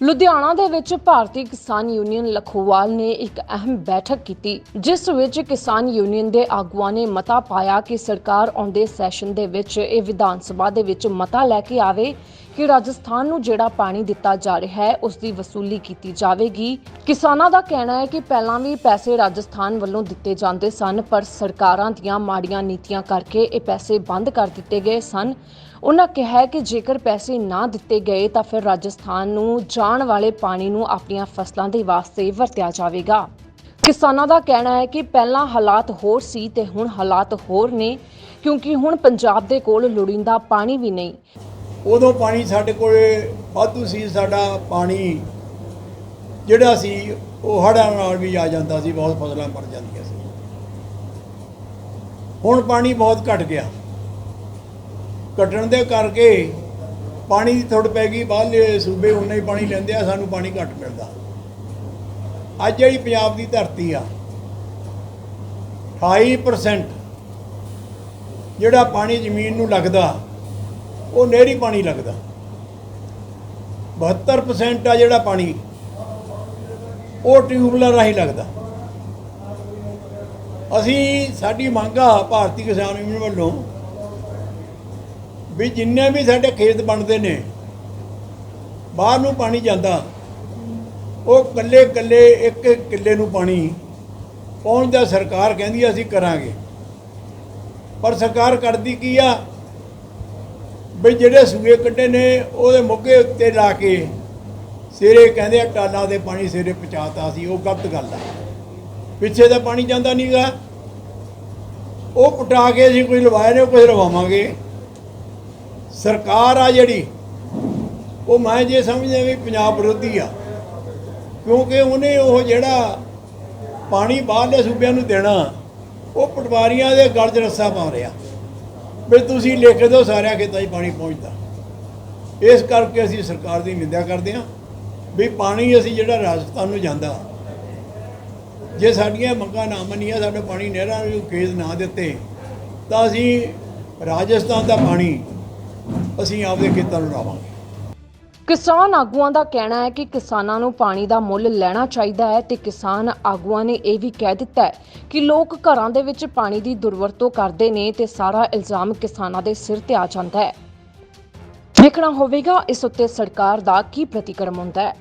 S1: ਲੁਧਿਆਣਾ ਦੇ ਵਿੱਚ ਭਾਰਤੀ ਕਿਸਾਨ ਯੂਨੀਅਨ ਲਖੋਵਾਲ ਨੇ ਇੱਕ ਅਹਿਮ ਬੈਠਕ ਕੀਤੀ, ਜਿਸ ਵਿੱਚ ਕਿਸਾਨ ਯੂਨੀਅਨ ਦੇ ਆਗੂਆਂ ਨੇ ਮਤਾ ਪਾਇਆ ਕਿ ਸਰਕਾਰ ਆਉਂਦੇ ਸੈਸ਼ਨ ਦੇ ਵਿੱਚ, ਇਹ ਵਿਧਾਨ ਸਭਾ ਦੇ ਵਿੱਚ ਮਤਾ ਲੈ ਕੇ ਆਵੇ ਕਿ ਰਾਜਸਥਾਨ ਨੂੰ ਜਿਹੜਾ ਪਾਣੀ ਦਿੱਤਾ ਜਾ ਰਿਹਾ ਹੈ, ਉਸ ਦੀ ਵਸੂਲੀ ਕੀਤੀ ਜਾਵੇਗੀ। ਕਿਸਾਨਾਂ ਦਾ ਕਹਿਣਾ ਹੈ ਕਿ ਪਹਿਲਾਂ ਵੀ ਪੈਸੇ ਰਾਜਸਥਾਨ ਵੱਲੋਂ ਦਿੱਤੇ ਜਾਂਦੇ ਸਨ, ਪਰ ਸਰਕਾਰਾਂ ਦੀਆਂ ਮਾੜੀਆਂ ਨੀਤੀਆਂ ਕਰਕੇ ਇਹ ਪੈਸੇ ਬੰਦ ਕਰ ਦਿੱਤੇ ਗਏ ਸਨ। ਉਹਨਾਂ ਕਿਹਾ ਕਿ ਜੇਕਰ ਪੈਸੇ ਨਾ ਦਿੱਤੇ ਗਏ ਤਾਂ ਫਿਰ ਰਾਜਸਥਾਨ ਨੂੰ ਜਾਣ ਵਾਲੇ ਪਾਣੀ ਨੂੰ ਆਪਣੀਆਂ ਫਸਲਾਂ ਦੇ ਵਾਸਤੇ ਵਰਤਿਆ ਜਾਵੇਗਾ। ਕਿਸਾਨਾਂ ਦਾ ਕਹਿਣਾ ਹੈ ਕਿ ਪਹਿਲਾਂ ਹਾਲਾਤ ਹੋਰ ਸੀ ਤੇ ਹੁਣ ਹਾਲਾਤ ਹੋਰ ਨੇ, ਕਿਉਂਕਿ ਹੁਣ ਪੰਜਾਬ ਦੇ ਕੋਲ ਲੋੜੀਂਦਾ ਪਾਣੀ ਵੀ ਨਹੀਂ।
S5: ਉਦੋਂ ਪਾਣੀ ਸਾਡੇ ਕੋਲ ਵਾਧੂ ਸੀ, ਸਾਡਾ ਪਾਣੀ ਜਿਹੜਾ ਸੀ, ਉਹ ਹੜ੍ਹਾਂ ਨਾਲ ਵੀ ਆ ਜਾਂਦਾ ਸੀ, ਬਹੁਤ ਫਸਲਾਂ ਮਰ ਜਾਂਦੀਆਂ ਸੀ। ਹੁਣ ਪਾਣੀ ਬਹੁਤ ਘਟ ਗਿਆ। ਕੱਟਣ ਦੇ ਕਰਕੇ ਪਾਣੀ ਦੀ ਥੋੜ ਪੈ ਗਈ, ਬਾਹਰਲੇ ਸੂਬੇ ਉਨਾ ਹੀ ਪਾਣੀ ਲੈਂਦੇ ਆ, ਸਾਨੂੰ ਪਾਣੀ ਘੱਟ ਮਿਲਦਾ। ਅੱਜ ਜਿਹੜੀ ਪੰਜਾਬ ਦੀ ਧਰਤੀ ਆ 28% ਜਿਹੜਾ ਪਾਣੀ ਜ਼ਮੀਨ ਨੂੰ ਲੱਗਦਾ, ਉਹ ਨਹਿਰੀ ਪਾਣੀ ਲੱਗਦਾ। 72% ਆ ਜਿਹੜਾ ਪਾਣੀ, ਉਹ ਟਿਊਬਵੈੱਲਾਂ ਰਾਹੀਂ ਲੱਗਦਾ। ਅਸੀਂ, ਸਾਡੀ ਮੰਗ ਆ ਭਾਰਤੀ ਕਿਸਾਨ ਯੂਨੀਅਨ ਵੱਲੋਂ ਵੀ ਜਿੰਨੇ ਵੀ ਸਾਡੇ ਖੇਤ ਬਣਦੇ ਨੇ, ਬਾਹਰ ਨੂੰ ਪਾਣੀ ਜਾਂਦਾ, ਉਹ ਕੱਲੇ ਕੱਲੇ ਇੱਕ ਇੱਕ ਕਿੱਲੇ ਨੂੰ ਪਾਣੀ ਪਹੁੰਚਦਾ ਸਰਕਾਰ ਕਹਿੰਦੀ ਆ, ਅਸੀਂ ਕਰਾਂਗੇ। ਪਰ ਸਰਕਾਰ ਕਰਦੀ ਕੀ ਆ? ਵੀ ਜਿਹੜੇ ਸੂਏ ਕੱਢੇ ਨੇ, ਉਹਦੇ ਮੁੱਗੇ ਉੱਤੇ ਲਾ ਕੇ ਸਿਰੇ ਕਹਿੰਦੇ ਆ, ਟਾਲਾ ਦੇ ਪਾਣੀ ਸਿਰੇ ਪਹੁੰਚਾਤਾ ਸੀ, ਉਹ ਗਲਤ ਗੱਲ ਆ। ਪਿੱਛੇ ਦਾ ਪਾਣੀ ਜਾਂਦਾ ਨਹੀਂਗਾ ਉਹ ਪਟਾ ਕੇ ਅਸੀਂ ਕੋਈ ਲਵਾਏ ਨੇ, ਉਹ ਕੁਝ ਲਵਾਵਾਂਗੇ ਸਰਕਾਰ ਆ ਜਿਹੜੀ, ਉਹ ਮੈਂ ਜੇ ਸਮਝਦੇ ਵੀ ਪੰਜਾਬ ਵਿਰੋਧੀ ਆ, ਕਿਉਂਕਿ ਉਹਨੇ ਉਹ ਜਿਹੜਾ ਪਾਣੀ ਬਾਹਰਲੇ ਸੂਬਿਆਂ ਨੂੰ ਦੇਣਾ, ਉਹ ਪਟਵਾਰੀਆਂ ਦੇ ਗਲ 'ਚ ਰੱਸਾ ਪਾ ਰਿਹਾ। ਵੀ ਤੁਸੀਂ ਲਿਖ ਦਿਓ ਸਾਰਿਆਂ ਖੇਤਾਂ 'ਚ ਪਾਣੀ ਪਹੁੰਚਦਾ। ਇਸ ਕਰਕੇ ਅਸੀਂ ਸਰਕਾਰ ਦੀ ਨਿੰਦਿਆ ਕਰਦੇ ਹਾਂ ਵੀ ਪਾਣੀ ਅਸੀਂ ਜਿਹੜਾ ਰਾਜਸਥਾਨ ਨੂੰ ਜਾਂਦਾ, ਜੇ ਸਾਡੀਆਂ ਮੰਗਾਂ ਨਾ ਮੰਨੀਆਂ ਸਾਡਾ ਪਾਣੀ ਨਹਿਰਾਂ ਨੂੰ ਖੇਤ ਨਾ ਦਿੱਤੇ, ਤਾਂ ਅਸੀਂ ਰਾਜਸਥਾਨ ਦਾ ਪਾਣੀ ਅਸੀਂ ਆਪਦੇ ਖੇਤਾਂ ਨੂੰ ਲਾਵਾਂਗੇ।
S1: ਕਿਸਾਨ ਆਗੂਆਂ ਦਾ ਕਹਿਣਾ ਹੈ ਕਿ ਕਿਸਾਨਾਂ ਨੂੰ ਪਾਣੀ ਦਾ ਮੁੱਲ ਲੈਣਾ ਚਾਹੀਦਾ ਹੈ ਤੇ ਕਿਸਾਨ ਆਗੂਆਂ ਨੇ ਇਹ ਵੀ ਕਹਿ ਦਿੱਤਾ ਹੈ ਕਿ ਲੋਕ ਘਰਾਂ ਦੇ ਵਿੱਚ ਪਾਣੀ ਦੀ ਦੁਰਵਰਤੋਂ ਕਰਦੇ ਨੇ ਤੇ ਸਾਰਾ ਇਲਜ਼ਾਮ ਕਿਸਾਨਾਂ ਦੇ ਸਿਰ ਤੇ ਆ ਜਾਂਦਾ ਹੈ। ਦੇਖਣਾ ਹੋਵੇਗਾ ਇਸ ਉੱਤੇ ਸਰਕਾਰ ਦਾ ਕੀ ਪ੍ਰਤੀਕਰਮ ਹੁੰਦਾ ਹੈ।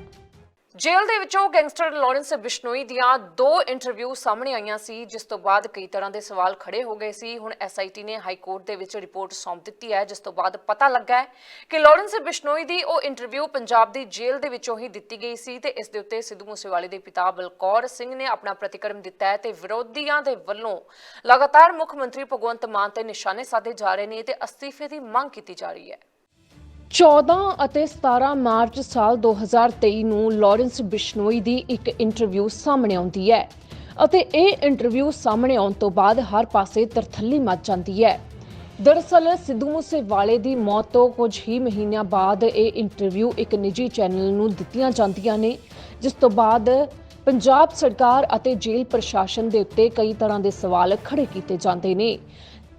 S1: ਜੇਲ੍ਹ ਦੇ ਵਿੱਚੋਂ ਗੈਂਗਸਟਰ ਲਾਰੈਂਸ ਬਿਸ਼ਨੋਈ ਦੀਆਂ ਦੋ ਇੰਟਰਵਿਊ ਸਾਹਮਣੇ ਆਈਆਂ ਸੀ, ਜਿਸ ਤੋਂ ਬਾਅਦ ਕਈ ਤਰ੍ਹਾਂ ਦੇ ਸਵਾਲ ਖੜੇ ਹੋ ਗਏ ਸੀ। ਹੁਣ ਐਸਆਈਟੀ ਨੇ ਹਾਈ ਕੋਰਟ ਦੇ ਵਿੱਚ ਰਿਪੋਰਟ ਸੌਂਪ ਦਿੱਤੀ ਹੈ, ਜਿਸ ਤੋਂ ਬਾਅਦ ਪਤਾ ਲੱਗਾ ਹੈ ਕਿ ਲਾਰੈਂਸ ਬਿਸ਼ਨੋਈ ਦੀ ਉਹ ਇੰਟਰਵਿਊ ਪੰਜਾਬ ਦੀ ਜੇਲ੍ਹ ਦੇ ਵਿੱਚੋਂ ਹੀ ਦਿੱਤੀ ਗਈ ਸੀ ਤੇ ਇਸ ਦੇ ਉੱਤੇ ਸਿੱਧੂ ਮੂਸੇਵਾਲੇ ਦੇ ਪਿਤਾ ਬਲਕੌਰ ਸਿੰਘ ਨੇ ਆਪਣਾ ਪ੍ਰਤੀਕਰਮ ਦਿੱਤਾ ਹੈ ਤੇ ਵਿਰੋਧੀਆਂ ਦੇ ਵੱਲੋਂ ਲਗਾਤਾਰ ਮੁੱਖ ਮੰਤਰੀ ਭਗਵੰਤ ਮਾਨ ਤੇ ਨਿਸ਼ਾਨੇ ਸਾਧੇ ਜਾ ਰਹੇ ਨੇ ਤੇ ਅਸਤੀਫੇ ਦੀ ਮੰਗ ਕੀਤੀ ਜਾ ਰਹੀ ਹੈ। 14 ਅਤੇ 17 ਮਾਰਚ ਸਾਲ 2023 ਨੂੰ ਲਾਰੈਂਸ ਬਿਸ਼ਨੋਈ ਦੀ ਇੱਕ ਇੰਟਰਵਿਊ ਸਾਹਮਣੇ ਆਉਂਦੀ ਹੈ ਅਤੇ ਇਹ ਇੰਟਰਵਿਊ ਸਾਹਮਣੇ ਆਉਣ ਤੋਂ ਬਾਅਦ ਹਰ ਪਾਸੇ ਤਰਥੱਲੀ ਮਚ ਜਾਂਦੀ ਹੈ। ਦਰਅਸਲ, ਸਿੱਧੂ ਮੂਸੇਵਾਲੇ ਦੀ ਮੌਤ ਤੋਂ ਕੁਝ ਹੀ ਮਹੀਨਿਆਂ ਬਾਅਦ ਇਹ ਇੰਟਰਵਿਊ ਇੱਕ ਨਿੱਜੀ ਚੈਨਲ ਨੂੰ ਦਿੱਤੀਆਂ ਜਾਂਦੀਆਂ ਨੇ, ਜਿਸ ਤੋਂ ਬਾਅਦ ਪੰਜਾਬ ਸਰਕਾਰ ਅਤੇ ਜੇਲ੍ਹ ਪ੍ਰਸ਼ਾਸਨ ਦੇ ਉੱਤੇ ਕਈ ਤਰ੍ਹਾਂ ਦੇ ਸਵਾਲ ਖੜੇ ਕੀਤੇ ਜਾਂਦੇ ਨੇ।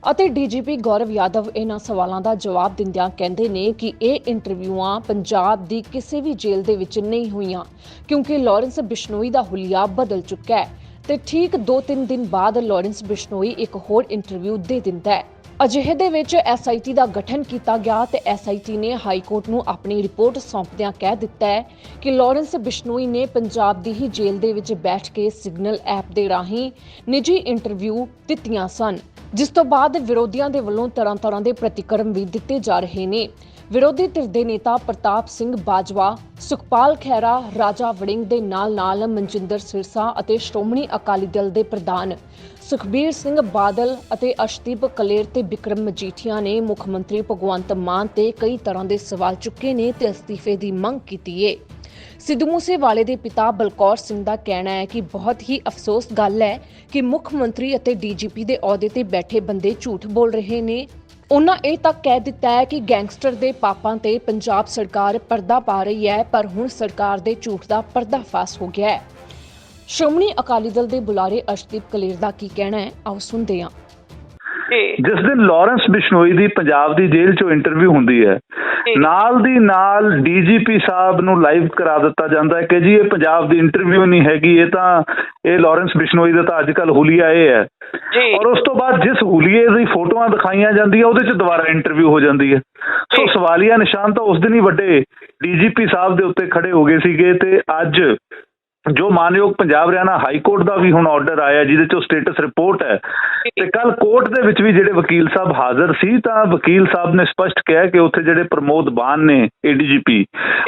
S1: ਅਤੇ ਡੀਜੀਪੀ ਗੌਰਵ ਯਾਦਵ ਇਹਨਾਂ ਸਵਾਲਾਂ ਦਾ ਜਵਾਬ ਦਿੰਦਿਆਂ ਕਹਿੰਦੇ ਨੇ ਕਿ ਇਹ ਇੰਟਰਵਿਊਆਂ ਪੰਜਾਬ ਦੀ ਕਿਸੇ ਵੀ ਜੇਲ੍ਹ ਦੇ ਵਿੱਚ ਨਹੀਂ ਹੋਈਆਂ, ਕਿਉਂਕਿ ਲਾਰੈਂਸ ਬਿਸ਼ਨੋਈ ਦਾ ਹੁਲੀਆ ਬਦਲ ਚੁੱਕਾ ਹੈ ਤੇ ਠੀਕ 2-3 ਦਿਨ ਬਾਅਦ ਲਾਰੈਂਸ ਬਿਸ਼ਨੋਈ ਇੱਕ ਹੋਰ ਇੰਟਰਵਿਊ ਦੇ ਦਿੰਦਾ ਹੈ। ਅਜਿਹੇ ਦੇ ਵਿੱਚ ਐਸਆਈਟੀ ਦਾ ਗਠਨ ਕੀਤਾ ਗਿਆ ਤੇ ਐਸਆਈਟੀ ਨੇ ਹਾਈ ਕੋਰਟ ਨੂੰ ਆਪਣੀ ਰਿਪੋਰਟ ਸੌਂਪਦਿਆਂ ਕਹਿ ਦਿੱਤਾ ਹੈ ਕਿ ਲਾਰੈਂਸ ਬਿਸ਼ਨੋਈ ਨੇ ਪੰਜਾਬ ਦੀ ਹੀ ਜੇਲ੍ਹ ਦੇ ਵਿੱਚ ਬੈਠ ਕੇ ਸਿਗਨਲ ਐਪ ਦੇ ਰਾਹੀਂ ਨਿੱਜੀ ਇੰਟਰਵਿਊ ਦਿੱਤੀਆਂ ਸਨ। ਜਿਸ ਤੋਂ ਬਾਅਦ ਵਿਰੋਧੀਆਂ ਦੇ ਵੱਲੋਂ ਤਰ੍ਹਾਂ-ਤਰ੍ਹਾਂ ਦੇ ਪ੍ਰਤੀਕਰਮ ਵੀ ਦਿੱਤੇ ਜਾ ਰਹੇ ਨੇ। ਵਿਰੋਧੀ ਧਿਰ ਦੇ ਨੇਤਾ ਪ੍ਰਤਾਪ ਸਿੰਘ ਬਾਜਵਾ, ਸੁਖਪਾਲ ਖਹਿਰਾ, ਰਾਜਾ ਵੜਿੰਗ ਦੇ ਨਾਲ-ਨਾਲ ਮਨਜਿੰਦਰ ਸਿਰਸਾ ਅਤੇ ਸ਼੍ਰੋਮਣੀ ਅਕਾਲੀ ਦਲ ਦੇ ਪ੍ਰਧਾਨ ਸੁਖਬੀਰ ਸਿੰਘ ਬਾਦਲ ਅਤੇ ਅਸ਼ਦੀਪ ਕਲੇਰ ਤੇ ਵਿਕਰਮ ਮਜੀਠੀਆ ਨੇ ਮੁੱਖ ਮੰਤਰੀ ਭਗਵੰਤ ਮਾਨ ਤੇ ਕਈ ਤਰ੍ਹਾਂ ਦੇ ਸਵਾਲ ਚੁੱਕੇ ਨੇ ਤੇ ਅਸਤੀਫੇ ਦੀ ਮੰਗ ਕੀਤੀ ਏ। ਸਿੱਧੂ ਮੂਸੇਵਾਲੇ ਦੇ ਪਿਤਾ ਬਲਕੌਰ ਸਿੰਘ ਦਾ ਕਹਿਣਾ ਹੈ ਕਿ ਬਹੁਤ ਹੀ ਅਫਸੋਸ ਗੱਲ ਹੈ ਕਿ ਮੁੱਖ ਮੰਤਰੀ ਅਤੇ ਡੀਜੀਪੀ ਦੇ ਅਹੁਦੇ ਤੇ ਬੈਠੇ ਬੰਦੇ ਝੂਠ ਬੋਲ ਰਹੇ ਨੇ। ਉਹਨਾਂ ਇਹ ਤੱਕ ਕਹਿ ਦਿੱਤਾ ਹੈ ਕਿ ਗੈਂਗਸਟਰ ਦੇ ਪਾਪਾਂ ਤੇ ਪੰਜਾਬ ਸਰਕਾਰ ਪਰਦਾ ਪਾ ਰਹੀ ਹੈ, ਪਰ ਹੁਣ ਸਰਕਾਰ ਦੇ ਝੂਠ ਦਾ ਪਰਦਾਫਾਸ਼ ਹੋ ਗਿਆ ਹੈ। ਸ਼੍ਰੋਮਣੀ ਅਕਾਲੀ ਦਲ ਦੇ ਬੁਲਾਰੇ ਅਰਸ਼ਦੀਪ ਕਲੇਰ ਦਾ ਕੀ ਕਹਿਣਾ ਹੈ? ਆਓ ਸੁਣਦੇ ਹਾਂ।
S4: ਜਿਸ ਦਿਨ ਲਾਰੈਂਸ ਬਿਸ਼ਨੋਈ ਦੀ ਪੰਜਾਬ ਦੀ ਜੇਲ੍ਹ 'ਚੋਂ ਇੰਟਰਵਿਊ ਹੁੰਦੀ ਹੈ ਨਾਲ ਦੀ ਨਾਲ ਡੀਜੀਪੀ ਸਾਹਿਬ ਨੂੰ ਲਾਈਵ ਕਰਾ ਦਿੱਤਾ ਜਾਂਦਾ ਹੈ ਕਿ ਜੀ ਇਹ ਪੰਜਾਬ ਦੀ ਇੰਟਰਵਿਊ ਨਹੀਂ ਹੈਗੀ ਇਹ ਤਾਂ ਇਹ ਲਾਰੈਂਸ ਬਿਸ਼ਨੋਈ ਦਾ ਤਾਂ ਅੱਜਕੱਲ ਹੁਲੀਆ ਇਹ ਹੈ।
S6: ਜੀ।
S4: ਔਰ ਉਸ ਤੋਂ ਬਾਅਦ ਜਿਸ ਹੁਲੀਏ ਦੀ ਫੋਟੋਆਂ ਦਿਖਾਈਆਂ ਜਾਂਦੀਆਂ ਉਹਦੇ 'ਚ ਦੁਬਾਰਾ ਇੰਟਰਵਿਊ ਹੋ ਜਾਂਦੀ ਹੈ। ਸੋ। ਸਵਾਲੀਆ ਨਿਸ਼ਾਨ ਤਾਂ ਉਸ ਦਿਨ ਹੀ ਵੱਡੇ ਡੀਜੀਪੀ ਸਾਹਿਬ ਦੇ ਉੱਤੇ ਖੜੇ ਹੋ ਗਏ ਸੀਗੇ ਤੇ ਅੱਜ ਜੋ ਮਾਨਯੋਗ ਪੰਜਾਬ ਹਰਿਆਣਾ ਹਾਈ ਕੋਰਟ ਦਾ ਵੀ ਹੁਣ ਆਰਡਰ ਆਇਆ ਜਿਹਦੇ ਚੋਂ ਸਟੇਟਸ ਰਿਪੋਰਟ ਹੈ। ਤੇ ਕੱਲ ਕੋਰਟ ਦੇ ਵਿੱਚ ਵੀ ਜਿਹੜੇ ਵਕੀਲ ਸਾਹਿਬ ਹਾਜ਼ਰ ਸੀ ਤਾਂ ਵਕੀਲ ਸਾਹਿਬ ਨੇ ਸਪਸ਼ਟ ਕਿਹਾ ਕਿ ਉੱਥੇ ਜਿਹੜੇ ਪ੍ਰਮੋਦ ਬਾਨ ਨੇ ਏਡੀਜੀਪੀ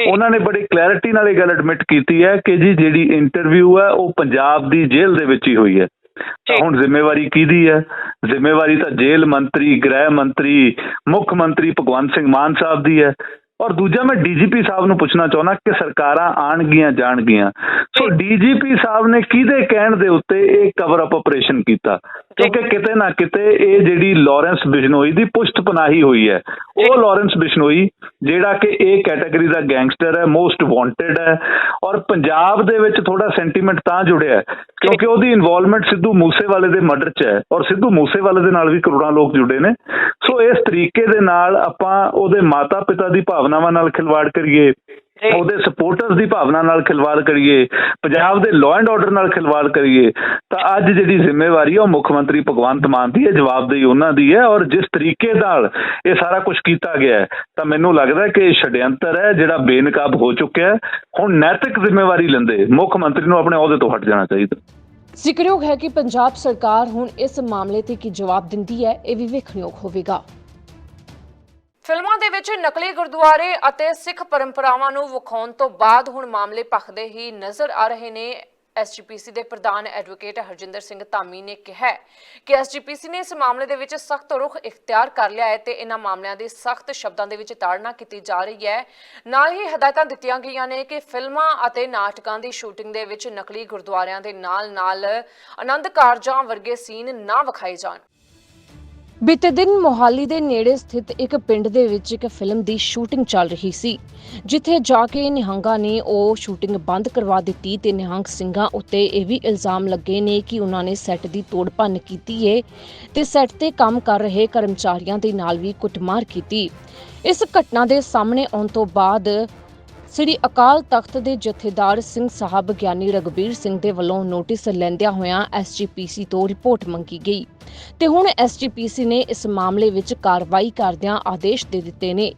S4: ਉਹਨਾਂ ਨੇ ਬੜੀ ਕਲੈਰਿਟੀ ਨਾਲ ਇਹ ਗੱਲ ਐਡਮਿਟ ਕੀਤੀ ਹੈ ਕਿ ਜੀ ਜਿਹੜੀ ਇੰਟਰਵਿਊ ਹੈ ਉਹ ਪੰਜਾਬ ਦੀ ਜੇਲ੍ਹ ਦੇ ਵਿੱਚ ਹੀ ਹੋਈ ਹੈ। ਤਾਂ। ਹੁਣ ਜ਼ਿੰਮੇਵਾਰੀ ਕਿਹਦੀ ਹੈ? ਜ਼ਿੰਮੇਵਾਰੀ ਤਾਂ ਜੇਲ੍ਹ ਮੰਤਰੀ ਗ੍ਰਹਿ ਮੰਤਰੀ ਮੁੱਖ ਮੰਤਰੀ ਭਗਵੰਤ ਸਿੰਘ ਮਾਨ ਸਾਹਿਬ ਦੀ ਹੈ। ਔਰ ਦੂਜਾ ਮੈਂ ਡੀਜੀਪੀ ਸਾਹਿਬ ਨੂੰ ਪੁੱਛਣਾ ਚਾਹੁੰਦਾ ਕਿ ਸਰਕਾਰਾਂ ਆਣਗੀਆਂ ਜਾਣਗੀਆਂ। ਸੋ ਡੀਜੀਪੀ ਸਾਹਿਬ ਨੇ ਕਿਹਦੇ ਕਹਿਣ ਦੇ ਉੱਤੇ ਇਹ ਕਵਰ ਅਪ ਆਪਰੇਸ਼ਨ ਕੀਤਾ? ਕਿਉਂਕਿ ਕਿਤੇ ਨਾ ਕਿਤੇ ਇਹ ਜਿਹੜੀ ਲਾਰੈਂਸ ਬਿਸ਼ਨੋਈ ਦੀ ਪੁਸ਼ਤ ਪਨਾਹੀ ਹੋਈ ਹੈ ਉਹ ਲਾਰੈਂਸ ਬਿਸ਼ਨੋਈ ਜਿਹੜਾ ਕਿ ਇਹ ਕੈਟਾਗਰੀ ਦਾ ਗੈਂਗਸਟਰ ਹੈ ਮੋਸਟ ਵਾਂਟਡ ਹੈ ਔਰ ਪੰਜਾਬ ਦੇ ਵਿੱਚ ਥੋੜਾ ਸੈਂਟੀਮੈਂਟ ਤਾਂ ਜੁੜਿਆ ਹੈ ਕਿਉਂਕਿ ਉਹਦੀ ਇਨਵੋਲਵਮੈਂਟ ਸਿੱਧੂ ਮੂਸੇਵਾਲੇ ਦੇ ਮਰਡਰ 'ਚ ਹੈ ਔਰ ਸਿੱਧੂ ਮੂਸੇਵਾਲੇ ਦੇ ਨਾਲ ਵੀ ਕਰੋੜਾਂ ਲੋਕ ਜੁੜੇ ਨੇ। ਸੋ ਇਸ ਤਰੀਕੇ ਦੇ ਨਾਲ ਆਪਾਂ ਉਹਦੇ ਮਾਤਾ ਪਿਤਾ ਦੀ ਭਾਵਨਾਵਾਂ ਨਾਲ ਖਿਲਵਾੜ ਕਰੀਏ ਉਹਦੇ ਸਪੋਰਟਰਸ ਦੀ ਭਾਵਨਾ ਨਾਲ ਖਿਲਵਾੜ ਕਰੀਏ ਪੰਜਾਬ ਦੇ ਲਾਅ ਐਂਡ ਆਰਡਰ ਨਾਲ ਖਿਲਵਾੜ ਕਰੀਏ ਤਾਂ ਅੱਜ ਜਿਹੜੀ ਜ਼ਿੰਮੇਵਾਰੀ ਹੈ ਉਹ ਮੁੱਖ ਮੰਤਰੀ ਭਗਵੰਤ ਮਾਨ ਦੀ ਹੈ ਜਵਾਬਦੇਹੀ ਉਹਨਾਂ ਦੀ ਹੈ ਔਰ ਜਿਸ ਤਰੀਕੇ ਨਾਲ ਇਹ ਸਾਰਾ ਕੁਝ ਕੀਤਾ ਗਿਆ ਹੈ ਤਾਂ ਮੈਨੂੰ ਲੱਗਦਾ ਹੈ ਕਿ ਇਹ ਛਡਿਅੰਤਰ ਹੈ ਜਿਹੜਾ ਬੇਨਕਾਬ ਹੋ ਚੁੱਕਿਆ ਹੈ। ਹੁਣ ਨੈਤਿਕ ਜ਼ਿੰਮੇਵਾਰੀ ਲੈਂਦੇ ਮੁੱਖ ਮੰਤਰੀ ਨੂੰ ਆਪਣੇ ਅਹੁਦੇ ਤੋਂ ਹਟ ਜਾਣਾ ਚਾਹੀਦਾ।
S1: ਜ਼ਿਕਰਯੋਗ ਹੈ ਕਿ ਪੰਜਾਬ ਸਰਕਾਰ ਹੁਣ ਇਸ ਮਾਮਲੇ ਤੇ ਕੀ ਜਵਾਬ ਦਿੰਦੀ ਹੈ ਇਹ ਵੀ ਵੇਖਣਯੋਗ ਹੋਵੇਗਾ। ਫਿਲਮਾਂ ਦੇ ਵਿੱਚ ਨਕਲੀ ਗੁਰਦੁਆਰੇ ਅਤੇ ਸਿੱਖ ਪਰੰਪਰਾਵਾਂ ਨੂੰ ਵਿਖਾਉਣ ਤੋਂ ਬਾਅਦ ਹੁਣ ਮਾਮਲੇ ਭਖਦੇ ਹੀ ਨਜ਼ਰ ਆ ਰਹੇ ਨੇ। ਐਸਜੀਪੀਸੀ ਦੇ ਪ੍ਰਧਾਨ ਐਡਵੋਕੇਟ ਹਰਜਿੰਦਰ ਸਿੰਘ ਧਾਮੀ ਨੇ ਕਿਹਾ ਹੈ ਕਿ ਐਸਜੀਪੀਸੀ ਨੇ ਇਸ ਮਾਮਲੇ ਦੇ ਵਿੱਚ ਸਖਤ ਰੁਖ ਇਖਤਿਆਰ ਕਰ ਲਿਆ ਹੈ ਤੇ ਇਹਨਾਂ ਮਾਮਲਿਆਂ ਦੀ ਸਖਤ ਸ਼ਬਦਾਂ ਦੇ ਵਿੱਚ ਤਾੜਨਾ ਕੀਤੀ ਜਾ ਰਹੀ ਹੈ। ਨਾਲ ਹੀ ਹਦਾਇਤਾਂ ਦਿੱਤੀਆਂ ਗਈਆਂ ਨੇ ਕਿ ਫਿਲਮਾਂ ਅਤੇ ਨਾਟਕਾਂ ਦੀ ਸ਼ੂਟਿੰਗ ਦੇ ਵਿੱਚ ਨਕਲੀ ਗੁਰਦੁਆਰਿਆਂ ਦੇ ਨਾਲ-ਨਾਲ ਆਨੰਦ ਕਾਰਜਾਂ ਵਰਗੇ ਸੀਨ ਨਾ ਵਿਖਾਏ ਜਾਣ। ਬੀਤੇ ਦਿਨ ਮੋਹਾਲੀ ਦੇ ਨੇੜੇ ਸਥਿਤ ਇੱਕ ਪਿੰਡ ਦੇ ਵਿੱਚ ਇੱਕ ਫਿਲਮ ਦੀ ਸ਼ੂਟਿੰਗ ਚੱਲ ਰਹੀ ਸੀ, ਜਿੱਥੇ ਜਾ ਕੇ ਨਿਹੰਗਾਂ ਨੇ ਉਹ ਸ਼ੂਟਿੰਗ ਬੰਦ ਕਰਵਾ ਦਿੱਤੀ ਤੇ ਨਿਹੰਗ ਸਿੰਘਾਂ ਉੱਤੇ ਇਹ ਵੀ ਇਲਜ਼ਾਮ ਲੱਗੇ ਨੇ ਕਿ ਉਹਨਾਂ ਨੇ ਸੈੱਟ ਦੀ ਤੋੜ ਭੰਨ ਕੀਤੀ ਏ ਤੇ ਸੈੱਟ ਤੇ ਕੰਮ ਕਰ ਰਹੇ ਕਰਮਚਾਰੀਆਂ ਦੇ ਨਾਲ ਵੀ ਕੁੱਟਮਾਰ ਕੀਤੀ। ਇਸ ਘਟਨਾ ਦੇ ਸਾਹਮਣੇ ਆਉਣ ਤੋਂ ਬਾਅਦ ਸ੍ਰੀ ਅਕਾਲ ਤਖਤ ਦੇ ਜਥੇਦਾਰ ਸਿੰਘ ਸਾਹਿਬ ਗਿਆਨੀ ਰਗਬੀਰ ਸਿੰਘ ਦੇ ਵੱਲੋਂ ਨੋਟਿਸ ਲੈਂਦਿਆਂ ਹੋਇਆਂ ਐਸਜੀਪੀਸੀ ਤੋਂ ਰਿਪੋਰਟ ਮੰਗੀ ਗਈ। ਤੇ ਹੁਣ ਐਸਜੀਪੀਸੀ ਨੇ ਇਸ ਮਾਮਲੇ ਵਿੱਚ ਕਾਰਵਾਈ ਕਰਦਿਆਂ ਆਦੇਸ਼ ਦੇ ਦਿੱਤੇ ਨੇ।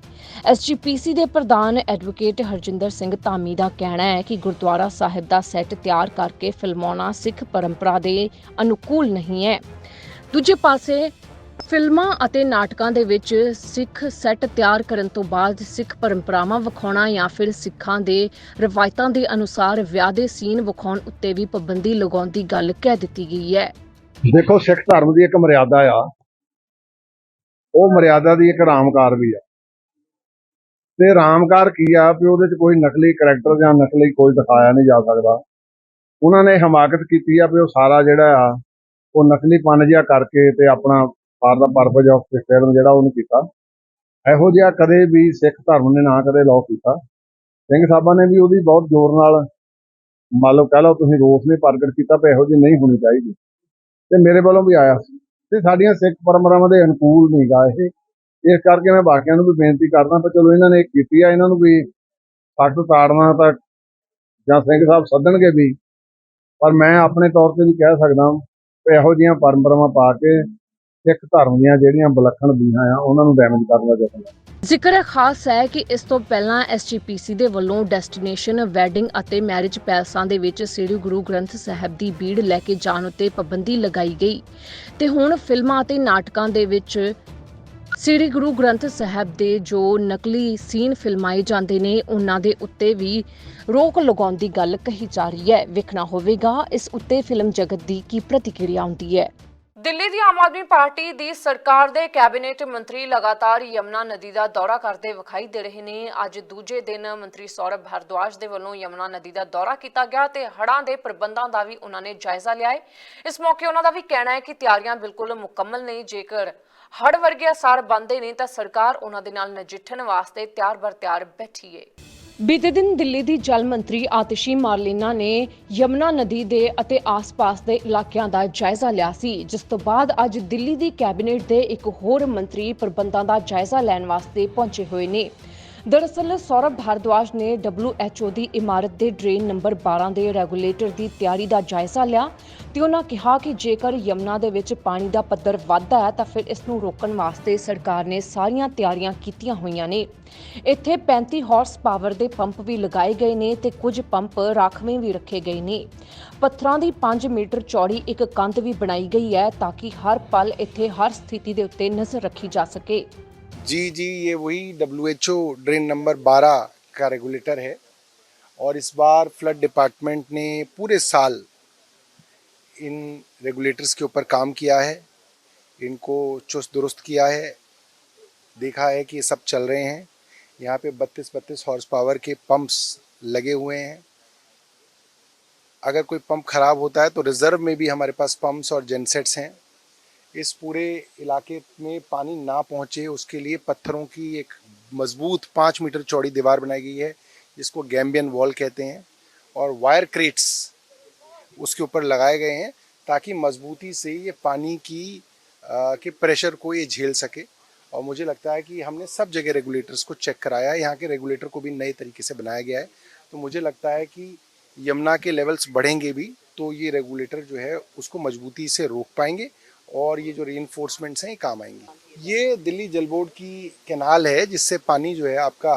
S1: ਐਸਜੀਪੀਸੀ ਦੇ ਪ੍ਰਧਾਨ ਐਡਵੋਕੇਟ ਹਰਜਿੰਦਰ ਸਿੰਘ ਧਾਮੀ ਦਾ ਕਹਿਣਾ ਹੈ ਕਿ ਗੁਰਦੁਆਰਾ ਸਾਹਿਬ ਦਾ ਸੈੱਟ ਤਿਆਰ ਕਰਕੇ ਫਿਲਮਾਉਣਾ ਸਿੱਖ ਪਰੰਪਰਾ ਦੇ ਅਨੁਕੂਲ ਨਹੀਂ ਹੈ। ਦੂਜੇ ਪਾਸੇ ਫਿਲਮਾਂ ਅਤੇ ਨਾਟਕਾਂ ਦੇ ਵਿੱਚ ਸਿੱਖ ਸੈੱਟ ਤਿਆਰ ਕਰਨ ਤੋਂ ਬਾਅਦ ਸਿੱਖ ਪਰੰਪਰਾਵਾਂ ਵਿਖਾਉਣਾ ਜਾਂ ਫਿਰ ਸਿੱਖਾਂ ਦੇ ਰਵਾਇਤਾਂ ਦੇ ਅਨੁਸਾਰ ਵਿਆਹ ਦੇ ਸੀਨ ਵਿਖਾਉਣ ਉੱਤੇ ਵੀ ਪਾਬੰਦੀ ਲਗਾਉਣ ਦੀ ਗੱਲ ਕਹਿ ਦਿੱਤੀ ਗਈ ਹੈ।
S7: ਦੇਖੋ, ਸਿੱਖ ਧਰਮ ਦੀ ਇੱਕ ਮਰਿਆਦਾ ਆ। ਉਹ ਮਰਿਆਦਾ ਦੀ ਇੱਕ ਰਾਮਕਾਰ ਵੀ ਆ। ਤੇ ਰਾਮਕਾਰ ਕੀ ਆ ਵੀ ਉਹਦੇ ਚ ਕੋਈ ਨਕਲੀ ਕਰੈਕਟਰ ਜਾਂ ਨਕਲੀ ਕੋਈ ਦਿਖਾਇਆ ਨਹੀਂ ਜਾ ਸਕਦਾ। ਉਹਨਾਂ ਨੇ ਹਮਾਕਤ ਕੀਤੀ ਆ ਵੀ ਉਹ ਸਾਰਾ ਜਿਹੜਾ ਆ, ਉਹ ਨਕਲੀ ਪਨ ਜਿਹਾ ਕਰਕੇ ਤੇ ਆਪਣਾ ਫਾਰ ਦਾ ਪਰਪਸ ਆਫ ਫਿਲਮ ਜਿਹੜਾ ਉਹਨੂੰ ਕੀਤਾ, ਇਹੋ ਜਿਹਾ ਕਦੇ ਵੀ ਸਿੱਖ ਧਰਮ ਨੇ ਨਾ ਕਦੇ ਲਾਅ ਕੀਤਾ। ਸਿੰਘ ਸਾਹਿਬਾਂ ਨੇ ਵੀ ਉਹਦੀ ਬਹੁਤ ਜ਼ੋਰ ਨਾਲ, ਮੰਨ ਲਓ ਕਹਿ ਲਓ ਤੁਸੀਂ ਰੋਸ ਨੇ ਪ੍ਰਗਟ ਕੀਤਾ ਵੀ ਇਹੋ ਜਿਹੀ ਨਹੀਂ ਹੋਣੀ ਚਾਹੀਦੀ। ਤੇ ਮੇਰੇ ਵੱਲੋਂ ਵੀ ਆਇਆ ਸੀ। ਤੇ ਸਾਡੀਆਂ ਸਿੱਖ ਪਰੰਪਰਾਵਾਂ ਦੇ ਅਨੁਕੂਲ ਨਹੀਂ ਗਾ ਇਹ। ਇਸ ਕਰਕੇ ਮੈਂ ਬਾਕੀਆਂ ਨੂੰ ਵੀ ਬੇਨਤੀ ਕਰਦਾ ਪਰ ਚਲੋ ਇਹਨਾਂ ਨੇ ਕੀਤੀ ਆ, ਇਹਨਾਂ ਨੂੰ ਵੀ ਸੱਟ ਤਾੜਨਾ ਤਾਂ ਜਾਂ ਸਿੰਘ ਸਾਹਿਬ ਸੱਦਣਗੇ ਵੀ। ਪਰ ਮੈਂ ਆਪਣੇ ਤੌਰ ਤੇ ਵੀ ਕਹਿ ਸਕਦਾ ਵੀ ਇਹੋ ਜਿਹੀਆਂ ਪਰੰਪਰਾਵਾਂ ਪਾ ਕੇ ਸਿੱਖ ਧਰਮ ਦੀਆਂ ਜਿਹੜੀਆਂ ਵਿਲੱਖਣ ਬੀਹਾਂ ਆ, ਉਹਨਾਂ ਨੂੰ ਡੈਮੇਜ ਕਰਨ ਦਾ ਯਤਨ
S1: ਜ਼ਿਕਰ ਖਾਸ ਹੈ ਕਿ ਇਸ ਤੋਂ ਪਹਿਲਾਂ ਐਸਜੀਪੀਸੀ ਦੇ ਵੱਲੋਂ ਡੈਸਟੀਨੇਸ਼ਨ ਵੈਡਿੰਗ ਅਤੇ ਮੈਰਿਜ ਪੈਲਸਾਂ ਦੇ ਵਿੱਚ ਸ੍ਰੀ ਗੁਰੂ ਗ੍ਰੰਥ ਸਾਹਿਬ ਦੀ ਭੀੜ ਲੈ ਕੇ ਜਾਣ ਉੱਤੇ ਪਾਬੰਦੀ ਲਗਾਈ ਗਈ। ਤੇ ਹੁਣ ਫਿਲਮਾਂ ਅਤੇ ਨਾਟਕਾਂ ਦੇ ਵਿੱਚ ਸ੍ਰੀ ਗੁਰੂ ਗ੍ਰੰਥ ਸਾਹਿਬ ਦੇ ਜੋ ਨਕਲੀ ਸੀਨ ਫਿਲਮਾਏ ਜਾਂਦੇ ਨੇ, ਉਹਨਾਂ ਦੇ ਉੱਤੇ ਵੀ ਰੋਕ ਲਗਾਉਣ ਦੀ ਗੱਲ ਕਹੀ ਜਾ ਰਹੀ ਹੈ। ਵੇਖਣਾ ਹੋਵੇਗਾ ਇਸ ਉੱਤੇ ਫਿਲਮ ਜਗਤ ਦੀ ਕੀ ਪ੍ਰਤੀਕਿਰਿਆ ਹੁੰਦੀ ਹੈ। ਦਿੱਲੀ ਦੀ ਆਮ ਆਦਮੀ ਪਾਰਟੀ ਦੀ ਸਰਕਾਰ ਦੇ ਕੈਬਨਿਟ ਮੰਤਰੀ ਲਗਾਤਾਰ ਯਮਨਾ ਨਦੀ ਦਾ ਦੌਰਾ ਕਰਦੇ ਵਿਖਾਈ ਦੇ ਰਹੇ ਨੇ। ਅੱਜ ਦੂਜੇ ਦਿਨ ਮੰਤਰੀ ਸੌਰਭ ਭਾਰਦਵਾਜ ਦੇ ਵੱਲੋਂ ਯਮਨਾ ਨਦੀ ਦਾ ਦੌਰਾ ਕੀਤਾ ਗਿਆ ਤੇ ਹੜ੍ਹਾਂ ਦੇ ਪ੍ਰਬੰਧਾਂ ਦਾ ਵੀ ਉਹਨਾਂ ਨੇ ਜਾਇਜ਼ਾ ਲਿਆ ਹੈ। ਇਸ ਮੌਕੇ ਉਹਨਾਂ ਦਾ ਵੀ ਕਹਿਣਾ ਹੈ ਕਿ ਤਿਆਰੀਆਂ ਬਿਲਕੁਲ ਮੁਕੰਮਲ ਨਹੀਂ ਜੇਕਰ ਹੜ ਵਰਗੇ ਅਸਾਰ ਬੰਦੇ ਨੇ ਤਾਂ ਸਰਕਾਰ ਉਹਨਾਂ ਦੇ ਨਾਲ ਨਜਿੱਠਣ ਵਾਸਤੇ ਤਿਆਰ ਬਰ ਤਿਆਰ ਬੈਠੀ ਹੈ ਬੀਤੇ ਦਿਨ ਦਿੱਲੀ ਦੀ ਜਲ ਮੰਤਰੀ ਆਤਿਸ਼ੀ ਮਾਰਲੀਨਾ ਨੇ ਯਮਨਾ ਨਦੀ ਦੇ ਅਤੇ ਆਸ-ਪਾਸ ਦੇ ਇਲਾਕਿਆਂ ਦਾ ਜਾਇਜ਼ਾ ਲਿਆ ਸੀ, ਜਿਸ ਤੋਂ ਬਾਅਦ ਅੱਜ ਦਿੱਲੀ ਦੀ ਕੈਬਨਿਟ ਦੇ ਇੱਕ ਹੋਰ ਮੰਤਰੀ ਪ੍ਰਬੰਧਾਂ ਦਾ ਜਾਇਜ਼ਾ ਲੈਣ ਵਾਸਤੇ ਪਹੁੰਚੇ ਹੋਏ ਨੇ। ਦਰਅਸਲ ਸੌਰਭ ਭਾਰਦਵਾਜ ਨੇ WHO ਦੀ ਇਮਾਰਤ ਦੇ ਡਰੇਨ ਨੰਬਰ 12 ਦੇ ਰੈਗੂਲੇਟਰ ਦੀ ਤਿਆਰੀ ਦਾ ਜਾਇਜ਼ਾ ਲਿਆ ਤੇ ਉਹਨਾਂ ਕਿਹਾ ਕਿ ਜੇਕਰ ਯਮਨਾ ਦੇ ਵਿੱਚ ਪਾਣੀ ਦਾ ਪੱਧਰ ਵੱਧਦਾ ਹੈ ਤਾਂ ਫਿਰ ਇਸ ਨੂੰ ਰੋਕਣ ਵਾਸਤੇ ਸਰਕਾਰ ਨੇ ਸਾਰੀਆਂ ਤਿਆਰੀਆਂ ਕੀਤੀਆਂ ਹੋਈਆਂ ਨੇ। ਇੱਥੇ 35 ਹਾਰਸ ਪਾਵਰ ਦੇ ਪੰਪ ਵੀ ਲਗਾਏ ਗਏ ਨੇ ਤੇ ਕੁਝ ਪੰਪ ਰਾਖਵੇਂ ਵੀ ਰੱਖੇ ਗਏ ਨੇ। ਪੱਥਰਾਂ ਦੀ 5 ਮੀਟਰ ਚੌੜੀ ਇੱਕ ਕੰਧ ਵੀ ਬਣਾਈ ਗਈ ਹੈ ਤਾਂ ਕਿ ਹਰ ਪਲ ਇੱਥੇ ਹਰ ਸਥਿਤੀ ਦੇ ਉੱਤੇ ਨਜ਼ਰ ਰੱਖੀ ਜਾ ਸਕੇ।
S6: जी जी, ये वही W H O drain number 12 का रेगुलेटर है। और इस बार फ्लड डिपार्टमेंट ने पूरे साल इन रेगुलेटर्स के ऊपर काम किया है, इनको चुस्त दुरुस्त किया है, देखा है कि ये सब चल रहे हैं। यहाँ पे 32 बत्तीस हॉर्स पावर के पंप्स लगे हुए हैं। अगर कोई पंप खराब होता है तो रिज़र्व में भी हमारे पास पंप्स और जेनसेट्स हैं। इस पूरे इलाके में पानी ना पहुँचे उसके लिए पत्थरों की एक मज़बूत पाँच मीटर चौड़ी दीवार बनाई गई है जिसको गैम्बियन वॉल कहते हैं और वायर क्रेट्स उसके ऊपर लगाए गए हैं ताकि मजबूती से ये पानी की आ, के प्रेशर को ये झेल सके। और मुझे लगता है कि हमने सब जगह रेगुलेटर्स को चेक कराया यहाँ के रेगुलेटर को भी नए तरीके से बनाया गया है। तो मुझे लगता है कि यमुना के लेवल्स बढ़ेंगे भी तो ये रेगुलेटर जो है उसको मजबूती से रोक पाएँगे। और ये जो री हैं, ये काम आएँगे। ये दिल्ली जल बोर्ड की कैनाल है, जिससे पानी जो है आपका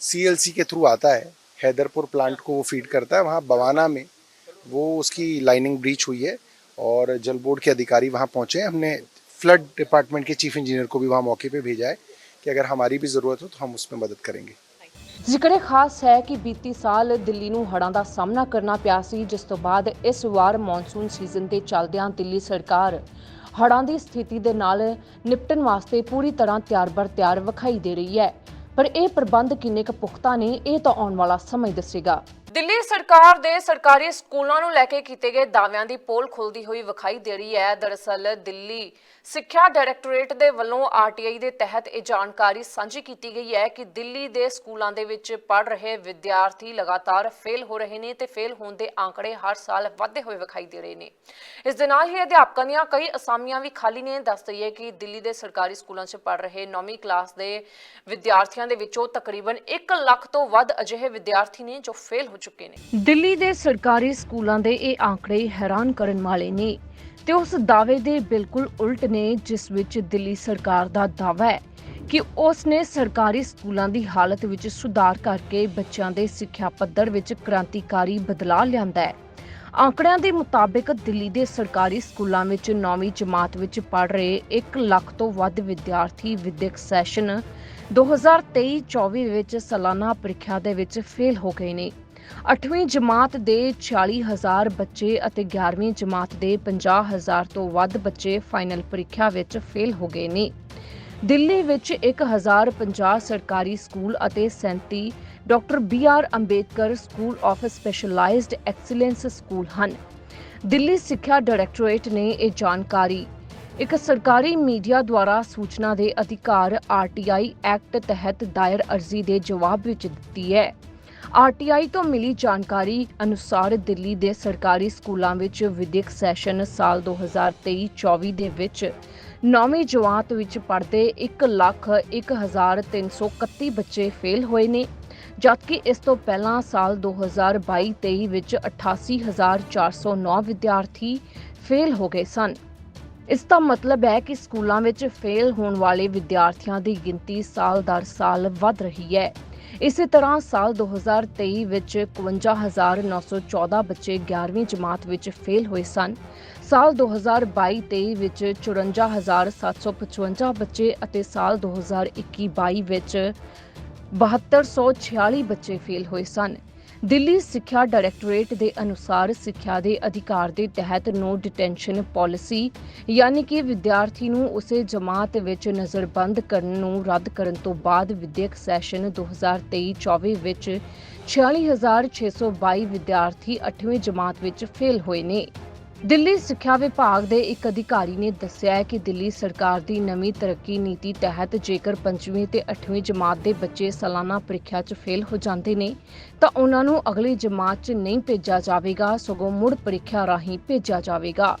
S6: सीएलसी के थ्रू आता है। हैदरपुर प्लांट को वो फ़ीड करता है, वहाँ बवाना में वो उसकी लाइनिंग ब्रीच हुई है और जल बोर्ड के अधिकारी वहाँ पहुँचे हमने फ्लड डिपार्टमेंट के चीफ इंजीनियर को भी वहाँ मौके पे भेजा है कि अगर हमारी भी ज़रूरत हो तो हम उसमें मदद करेंगे।
S1: ਜ਼ਿਕਰ ਖਾਸ ਹੈ ਕਿ ਬੀਤੀ ਸਾਲ ਦਿੱਲੀ ਨੂੰ ਹੜ੍ਹਾਂ ਦਾ ਸਾਹਮਣਾ ਕਰਨਾ ਪਿਆ ਸੀ, ਜਿਸ ਤੋਂ ਬਾਅਦ ਇਸ ਵਾਰ ਮੌਨਸੂਨ ਸੀਜ਼ਨ ਦੇ ਚੱਲਦਿਆਂ ਦਿੱਲੀ ਸਰਕਾਰ ਹੜ੍ਹਾਂ ਦੀ ਸਥਿਤੀ ਦੇ ਨਾਲ ਨਿਪਟਣ ਵਾਸਤੇ ਪੂਰੀ ਤਰ੍ਹਾਂ ਤਿਆਰ-ਬਰ ਤਿਆਰ ਵਿਖਾਈ ਦੇ ਰਹੀ ਹੈ। ਪਰ ਇਹ ਪ੍ਰਬੰਧ ਕਿੰਨੇ ਕੁ ਪੁਖਤਾ ਨੇ, ਇਹ ਤਾਂ ਆਉਣ ਵਾਲਾ ਸਮਾਂ ਹੀ ਦੱਸੇਗਾ। ਦਿੱਲੀ ਸਰਕਾਰ ਦੇ ਸਰਕਾਰੀ ਸਕੂਲਾਂ ਨੂੰ ਲੈ ਕੇ ਕੀਤੇ ਗਏ ਦਾਅਵਿਆਂ ਦੀ ਪੋਲ ਖੁੱਲਦੀ ਹੋਈ ਵਿਖਾਈ ਦੇ ਰਹੀ ਹੈ। ਦਰਅਸਲ ਦਿੱਲੀ ਸਿੱਖਿਆ ਡਾਇਰੈਕਟੋਰੇਟ ਦੇ ਵੱਲੋਂ ਆਰਟੀਆਈ ਦੇ ਤਹਿਤ ਇਹ ਜਾਣਕਾਰੀ ਸਾਂਝੀ ਕੀਤੀ ਗਈ ਹੈ ਕਿ ਦਿੱਲੀ ਦੇ ਸਕੂਲਾਂ ਦੇ ਵਿੱਚ ਪੜ ਰਹੇ ਵਿਦਿਆਰਥੀ ਲਗਾਤਾਰ ਫੇਲ ਹੋ ਰਹੇ ਨੇ ਤੇ ਫੇਲ ਹੋਣ ਦੇ ਆંકੜੇ ਹਰ ਸਾਲ ਵਧਦੇ ਹੋਏ ਵਿਖਾਈ ਦੇ ਰਹੇ ਨੇ। ਇਸ ਦੇ ਨਾਲ ਹੀ ਅਧਿਆਪਕਾਂ ਦੀਆਂ ਕਈ ਅਸਾਮੀਆਂ ਵੀ ਖਾਲੀ ਨੇ। ਦੱਸ ਦਈਏ ਕਿ ਦਿੱਲੀ ਦੇ ਸਰਕਾਰੀ ਸਕੂਲਾਂ 'ਚ ਪੜ ਰਹੇ 9ਵੀਂ ਕਲਾਸ ਦੇ ਵਿਦਿਆਰਥੀਆਂ ਦੇ ਵਿੱਚੋਂ ਤਕਰੀਬਨ 1 ਲੱਖ ਤੋਂ ਵੱਧ ਅਜਿਹੇ ਵਿਦਿਆਰਥੀ ਨੇ ਜੋ ਫੇਲ ਹੋ ਚੁੱਕੇ ਨੇ। ਦਿੱਲੀ ਦੇ ਸਰਕਾਰੀ ਸਕੂਲਾਂ ਦੇ ਇਹ ਆંકੜੇ ਹੈਰਾਨ ਕਰਨ ਵਾਲੇ ਨੇ। ਤੇ ਉਸ ਦਾਅਵੇ ਦੇ ਬਿਲਕੁਲ ਉਲਟ ਨੇ, ਜਿਸ ਵਿੱਚ ਦਿੱਲੀ ਸਰਕਾਰ ਦਾ ਦਾਅਵਾ ਹੈ ਕਿ ਉਸ ਨੇ ਸਰਕਾਰੀ ਸਕੂਲਾਂ ਦੀ ਹਾਲਤ ਵਿੱਚ ਸੁਧਾਰ ਕਰਕੇ ਬੱਚਿਆਂ ਦੇ ਸਿੱਖਿਆ ਪੱਧਰ ਵਿੱਚ ਕ੍ਰਾਂਤੀਕਾਰੀ ਬਦਲਾਅ ਲਿਆਂਦਾ ਹੈ। ਆંકੜਿਆਂ ਦੇ ਮੁਤਾਬਿਕ ਦਿੱਲੀ ਦੇ ਸਰਕਾਰੀ ਸਕੂਲਾਂ ਵਿੱਚ 9ਵੀਂ ਜਮਾਤ ਵਿੱਚ ਪੜ੍ਹ ਰਹੇ 1 ਲੱਖ ਤੋਂ ਵੱਧ ਵਿਦਿਆਰਥੀ ਵਿਦਿਅਕ ਸੈਸ਼ਨ 2023-24 ਵਿੱਚ ਸਾਲਾਨਾ ਪ੍ਰੀਖਿਆ ਦੇ ਵਿੱਚ ਫੇਲ ਹੋ ਗਏ ਨੇ। 8ਵੀਂ ਜਮਾਤ ਦੇ 46000 ਬੱਚੇ ਅਤੇ 11ਵੀਂ ਜਮਾਤ ਦੇ 50000 ਤੋਂ ਵੱਧ ਬੱਚੇ ਫਾਈਨਲ ਪ੍ਰੀਖਿਆ ਵਿੱਚ ਫੇਲ ਹੋ ਗਏ ਨੇ। ਦਿੱਲੀ ਵਿੱਚ 1050 ਸਰਕਾਰੀ ਸਕੂਲ ਅਤੇ 37 doctor B R Ambedkar school of specialised excellence school ਹਨ। ਦਿੱਲੀ ਸਿੱਖਿਆ ਡਾਇਰੈਕਟੋਰੇਟ ਨੇ ਇਹ ਜਾਣਕਾਰੀ। ਇੱਕ ਸਰਕਾਰੀ ਮੀਡੀਆ ਦੁਆਰਾ ਸੂਚਨਾ ਦੇ ਅਧਿਕਾਰ ਆਰਟੀਆਈ ਐਕਟ ਤਹਿਤ ਦਾਇਰ ਅਰਜ਼ੀ ਦੇ ਜਵਾਬ ਵਿੱਚ ਦਿੱਤੀ ਹੈ। ਆਰਟੀਆਈ ਤੋਂ ਮਿਲੀ ਜਾਣਕਾਰੀ ਅਨੁਸਾਰ ਦਿੱਲੀ ਦੇ ਸਰਕਾਰੀ ਸਕੂਲਾਂ ਵਿੱਚ ਵਿਦਿਅਕ ਸੈਸ਼ਨ ਸਾਲ 2023-24 ਦੇ ਵਿੱਚ ਨੌਵੀਂ ਜਮਾਤ ਵਿੱਚ ਪੜ੍ਹਦੇ 1 ਲੱਖ 1331 ਬੱਚੇ ਫੇਲ ਹੋਏ ਨੇ, ਜਦਕਿ ਇਸ ਤੋਂ ਪਹਿਲਾਂ ਸਾਲ 2022-23 ਵਿੱਚ 88409 ਵਿਦਿਆਰਥੀ ਫੇਲ ਹੋ ਗਏ ਸਨ। ਇਸ ਦਾ ਮਤਲਬ ਹੈ ਕਿ ਸਕੂਲਾਂ ਵਿੱਚ ਫੇਲ ਹੋਣ ਵਾਲੇ ਵਿਦਿਆਰਥੀਆਂ ਦੀ ਗਿਣਤੀ ਸਾਲ ਦਰ ਸਾਲ ਵੱਧ ਰਹੀ ਹੈ। ਇਸੇ ਤਰ੍ਹਾਂ ਸਾਲ 2023 ਵਿੱਚ 51914 ਬੱਚੇ 11ਵੀਂ ਜਮਾਤ ਵਿੱਚ ਫੇਲ ਹੋਏ ਸਨ। ਸਾਲ 2022-23 ਵਿੱਚ 54755 ਬੱਚੇ ਅਤੇ ਸਾਲ 2021-22 ਵਿੱਚ 7246 ਬੱਚੇ ਫੇਲ ਹੋਏ ਸਨ। ਦਿੱਲੀ ਸਿੱਖਿਆ ਡਾਇਰੈਕਟੋਰੇਟ ਦੇ ਅਨੁਸਾਰ ਸਿੱਖਿਆ ਦੇ ਅਧਿਕਾਰ ਦੇ ਤਹਿਤ ਨੋ ਡਿਟੈਂਸ਼ਨ ਪਾਲਿਸੀ ਯਾਨੀ ਕਿ ਵਿਦਿਆਰਥੀ ਨੂੰ ਉਸੇ ਜਮਾਤ ਵਿੱਚ ਨਜ਼ਰਬੰਦ ਕਰਨ ਨੂੰ ਰੱਦ ਕਰਨ ਤੋਂ ਬਾਅਦ ਵਿਦਿਅਕ ਸੈਸ਼ਨ 2023-24 ਵਿੱਚ 46622 ਵਿਦਿਆਰਥੀ 8ਵੀਂ ਜਮਾਤ ਵਿੱਚ ਫੇਲ ਹੋਏ ਨੇ। ਦਿੱਲੀ ਸਿੱਖਿਆ ਵਿਭਾਗ ਦੇ ਇੱਕ ਅਧਿਕਾਰੀ ਨੇ ਦੱਸਿਆ ਹੈ ਕਿ ਦਿੱਲੀ ਸਰਕਾਰ ਦੀ ਨਵੀਂ ਤਰੱਕੀ ਨੀਤੀ ਤਹਿਤ ਜੇਕਰ 5ਵੀਂ ਤੇ 8ਵੀਂ ਜਮਾਤ ਦੇ ਬੱਚੇ ਸਾਲਾਨਾ ਪ੍ਰੀਖਿਆ 'ਚ ਫੇਲ ਹੋ ਜਾਂਦੇ ਨੇ, ਤਾਂ ਉਹਨਾਂ ਨੂੰ ਅਗਲੀ ਜਮਾਤ 'ਚ ਨਹੀਂ ਭੇਜਿਆ ਜਾਵੇਗਾ, ਸਗੋਂ ਮੁੜ ਪ੍ਰੀਖਿਆ ਰਾਹੀਂ ਭੇਜਿਆ ਜਾਵੇਗਾ।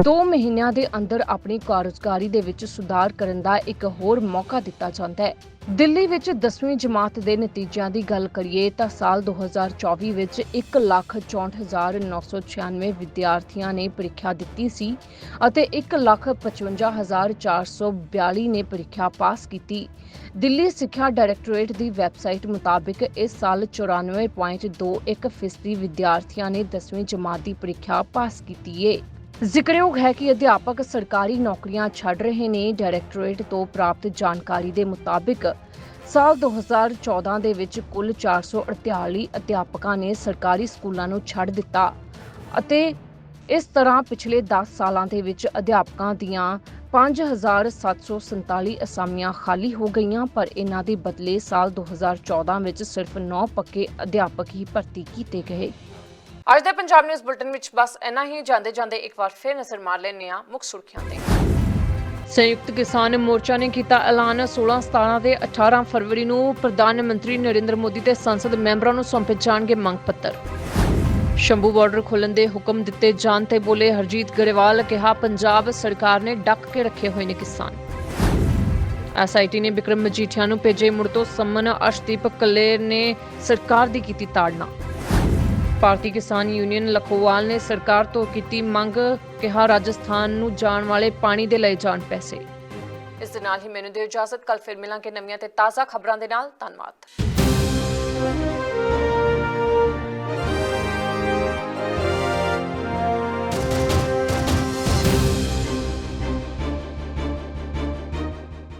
S1: 2 ਮਹੀਨਿਆਂ ਦੇ ਅੰਦਰ ਆਪਣੀ ਕਾਰਜਕਾਰੀ ਦੇ ਵਿੱਚ ਸੁਧਾਰ ਕਰਨ ਦਾ ਇੱਕ ਹੋਰ ਮੌਕਾ ਦਿੱਤਾ ਜਾਂਦਾ ਹੈ। ਦਿੱਲੀ ਵਿੱਚ 10ਵੀਂ ਜਮਾਤ ਦੇ ਨਤੀਜਿਆਂ ਦੀ ਗੱਲ ਕਰੀਏ ਤਾਂ ਸਾਲ 2024 ਵਿੱਚ 1,64,996 ਵਿਦਿਆਰਥੀਆਂ ਨੇ ਪ੍ਰੀਖਿਆ ਦਿੱਤੀ ਸੀ ਅਤੇ 1,55,442 ਨੇ ਪ੍ਰੀਖਿਆ ਪਾਸ ਕੀਤੀ। ਦਿੱਲੀ ਸਿੱਖਿਆ ਡਾਇਰੈਕਟੋਰੇਟ ਦੀ ਵੈਬਸਾਈਟ ਮੁਤਾਬਿਕ ਇਸ ਸਾਲ 94.21% ਫੀਸਦੀ ਵਿਦਿਆਰਥੀਆਂ ਨੇ 10ਵੀਂ ਜਮਾਤ ਦੀ ਪ੍ਰੀਖਿਆ ਪਾਸ ਕੀਤੀ ਹੈ ਜ਼ਿਕਰਯੋਗ ਹੈ ਕਿ ਅਧਿਆਪਕ ਸਰਕਾਰੀ ਨੌਕਰੀਆਂ ਛੱਡ ਰਹੇ ਨੇ। ਡਾਇਰੈਕਟੋਰੇਟ ਤੋਂ ਪ੍ਰਾਪਤ ਜਾਣਕਾਰੀ ਦੇ ਮੁਤਾਬਿਕ ਸਾਲ 2014 ਦੇ ਵਿੱਚ ਕੁੱਲ 448 ਅਧਿਆਪਕਾਂ ਨੇ ਸਰਕਾਰੀ ਸਕੂਲਾਂ ਨੂੰ ਛੱਡ ਦਿੱਤਾ ਅਤੇ ਇਸ ਤਰ੍ਹਾਂ ਪਿਛਲੇ 10 ਸਾਲਾਂ ਦੇ ਵਿੱਚ ਅਧਿਆਪਕਾਂ ਦੀਆਂ 5747 ਅਸਾਮੀਆਂ ਖਾਲੀ ਹੋ ਗਈਆਂ, ਪਰ ਇਹਨਾਂ ਦੇ ਬਦਲੇ ਸਾਲ 2014 ਵਿੱਚ ਸਿਰਫ 9 ਪੱਕੇ ਅਧਿਆਪਕ ਹੀ ਭਰਤੀ ਕੀਤੇ ਗਏ। ਅੱਜ ਦੇ ਪੰਜਾਬ ਨਿਊਜ਼ ਬੁਲਟਨ ਵਿੱਚ ਬਸ ਇੰਨਾ ਹੀ। ਜਾਂਦੇ ਜਾਂਦੇ ਇੱਕ ਵਾਰ ਫਿਰ ਨਜ਼ਰ ਮਾਰ ਲੈਂਦੇ ਹਾਂ ਮੁੱਖ ਸੁਰਖੀਆਂ ਤੇ। ਸੰਯੁਕਤ ਕਿਸਾਨ ਮੋਰਚਾ ਨੇ ਕੀਤਾ ਐਲਾਨ 16 17 ਤੇ 18 ਫਰਵਰੀ ਨੂੰ ਪ੍ਰਧਾਨ ਮੰਤਰੀ ਨਰਿੰਦਰ ਮੋਦੀ ਤੇ ਸੰਸਦ ਮੈਂਬਰਾਂ ਨੂੰ ਸੌਂਪੇ ਜਾਣਗੇ ਮੰਗ ਪੱਤਰ। ਸ਼ੰਭੂ ਬਾਰਡਰ ਖੋਲ੍ਹਣ ਦੇ ਹੁਕਮ ਦਿੱਤੇ ਜਾਣ ਤੇ ਬੋਲੇ ਹਰਜੀਤ ਗਰੇਵਾਲ ਕਿਹਾ ਪੰਜਾਬ ਸਰਕਾਰ ਨੇ ਡੱਕ ਕੇ ਰੱਖੇ ਹੋਏ ਨੇ ਕਿਸਾਨ। ਐਸਆਈਟੀ ਨੇ ਬਿਕਰਮ ਮਜੀਠੀਆ ਨੂੰ ਭੇਜੇ ਮੁੜ ਤੋਂ ਸੰਮਨ ਅਰਸ਼ਦੀਪ ਕੱਲੇਰ ਨੇ ਸਰਕਾਰ ਦੀ ਕੀਤੀ ਤਾੜਨਾ। ਭਾਰਤੀ ਕਿਸਾਨ ਯੂਨੀਅਨ ਲਖੋਵਾਲ ਨੇ ਸਰਕਾਰ ਤੋਂ ਕੀਤੀ ਮੰਗ ਕਿਹਾ ਰਾਜਸਥਾਨ ਨੂੰ ਜਾਣ ਵਾਲੇ ਪਾਣੀ ਦੇ ਲਏ ਜਾਣ ਪੈਸੇ। ਇਸ ਦੇ ਨਾਲ ਹੀ ਮੈਨੂੰ ਦਿਓ ਇਜਾਜ਼ਤ। ਕੱਲ ਫਿਰ ਮਿਲਾਂਗੇ ਨਵੀਆਂ ਤੇ ਤਾਜ਼ਾ ਖਬਰਾਂ ਦੇ ਨਾਲ। ਧੰਨਵਾਦ।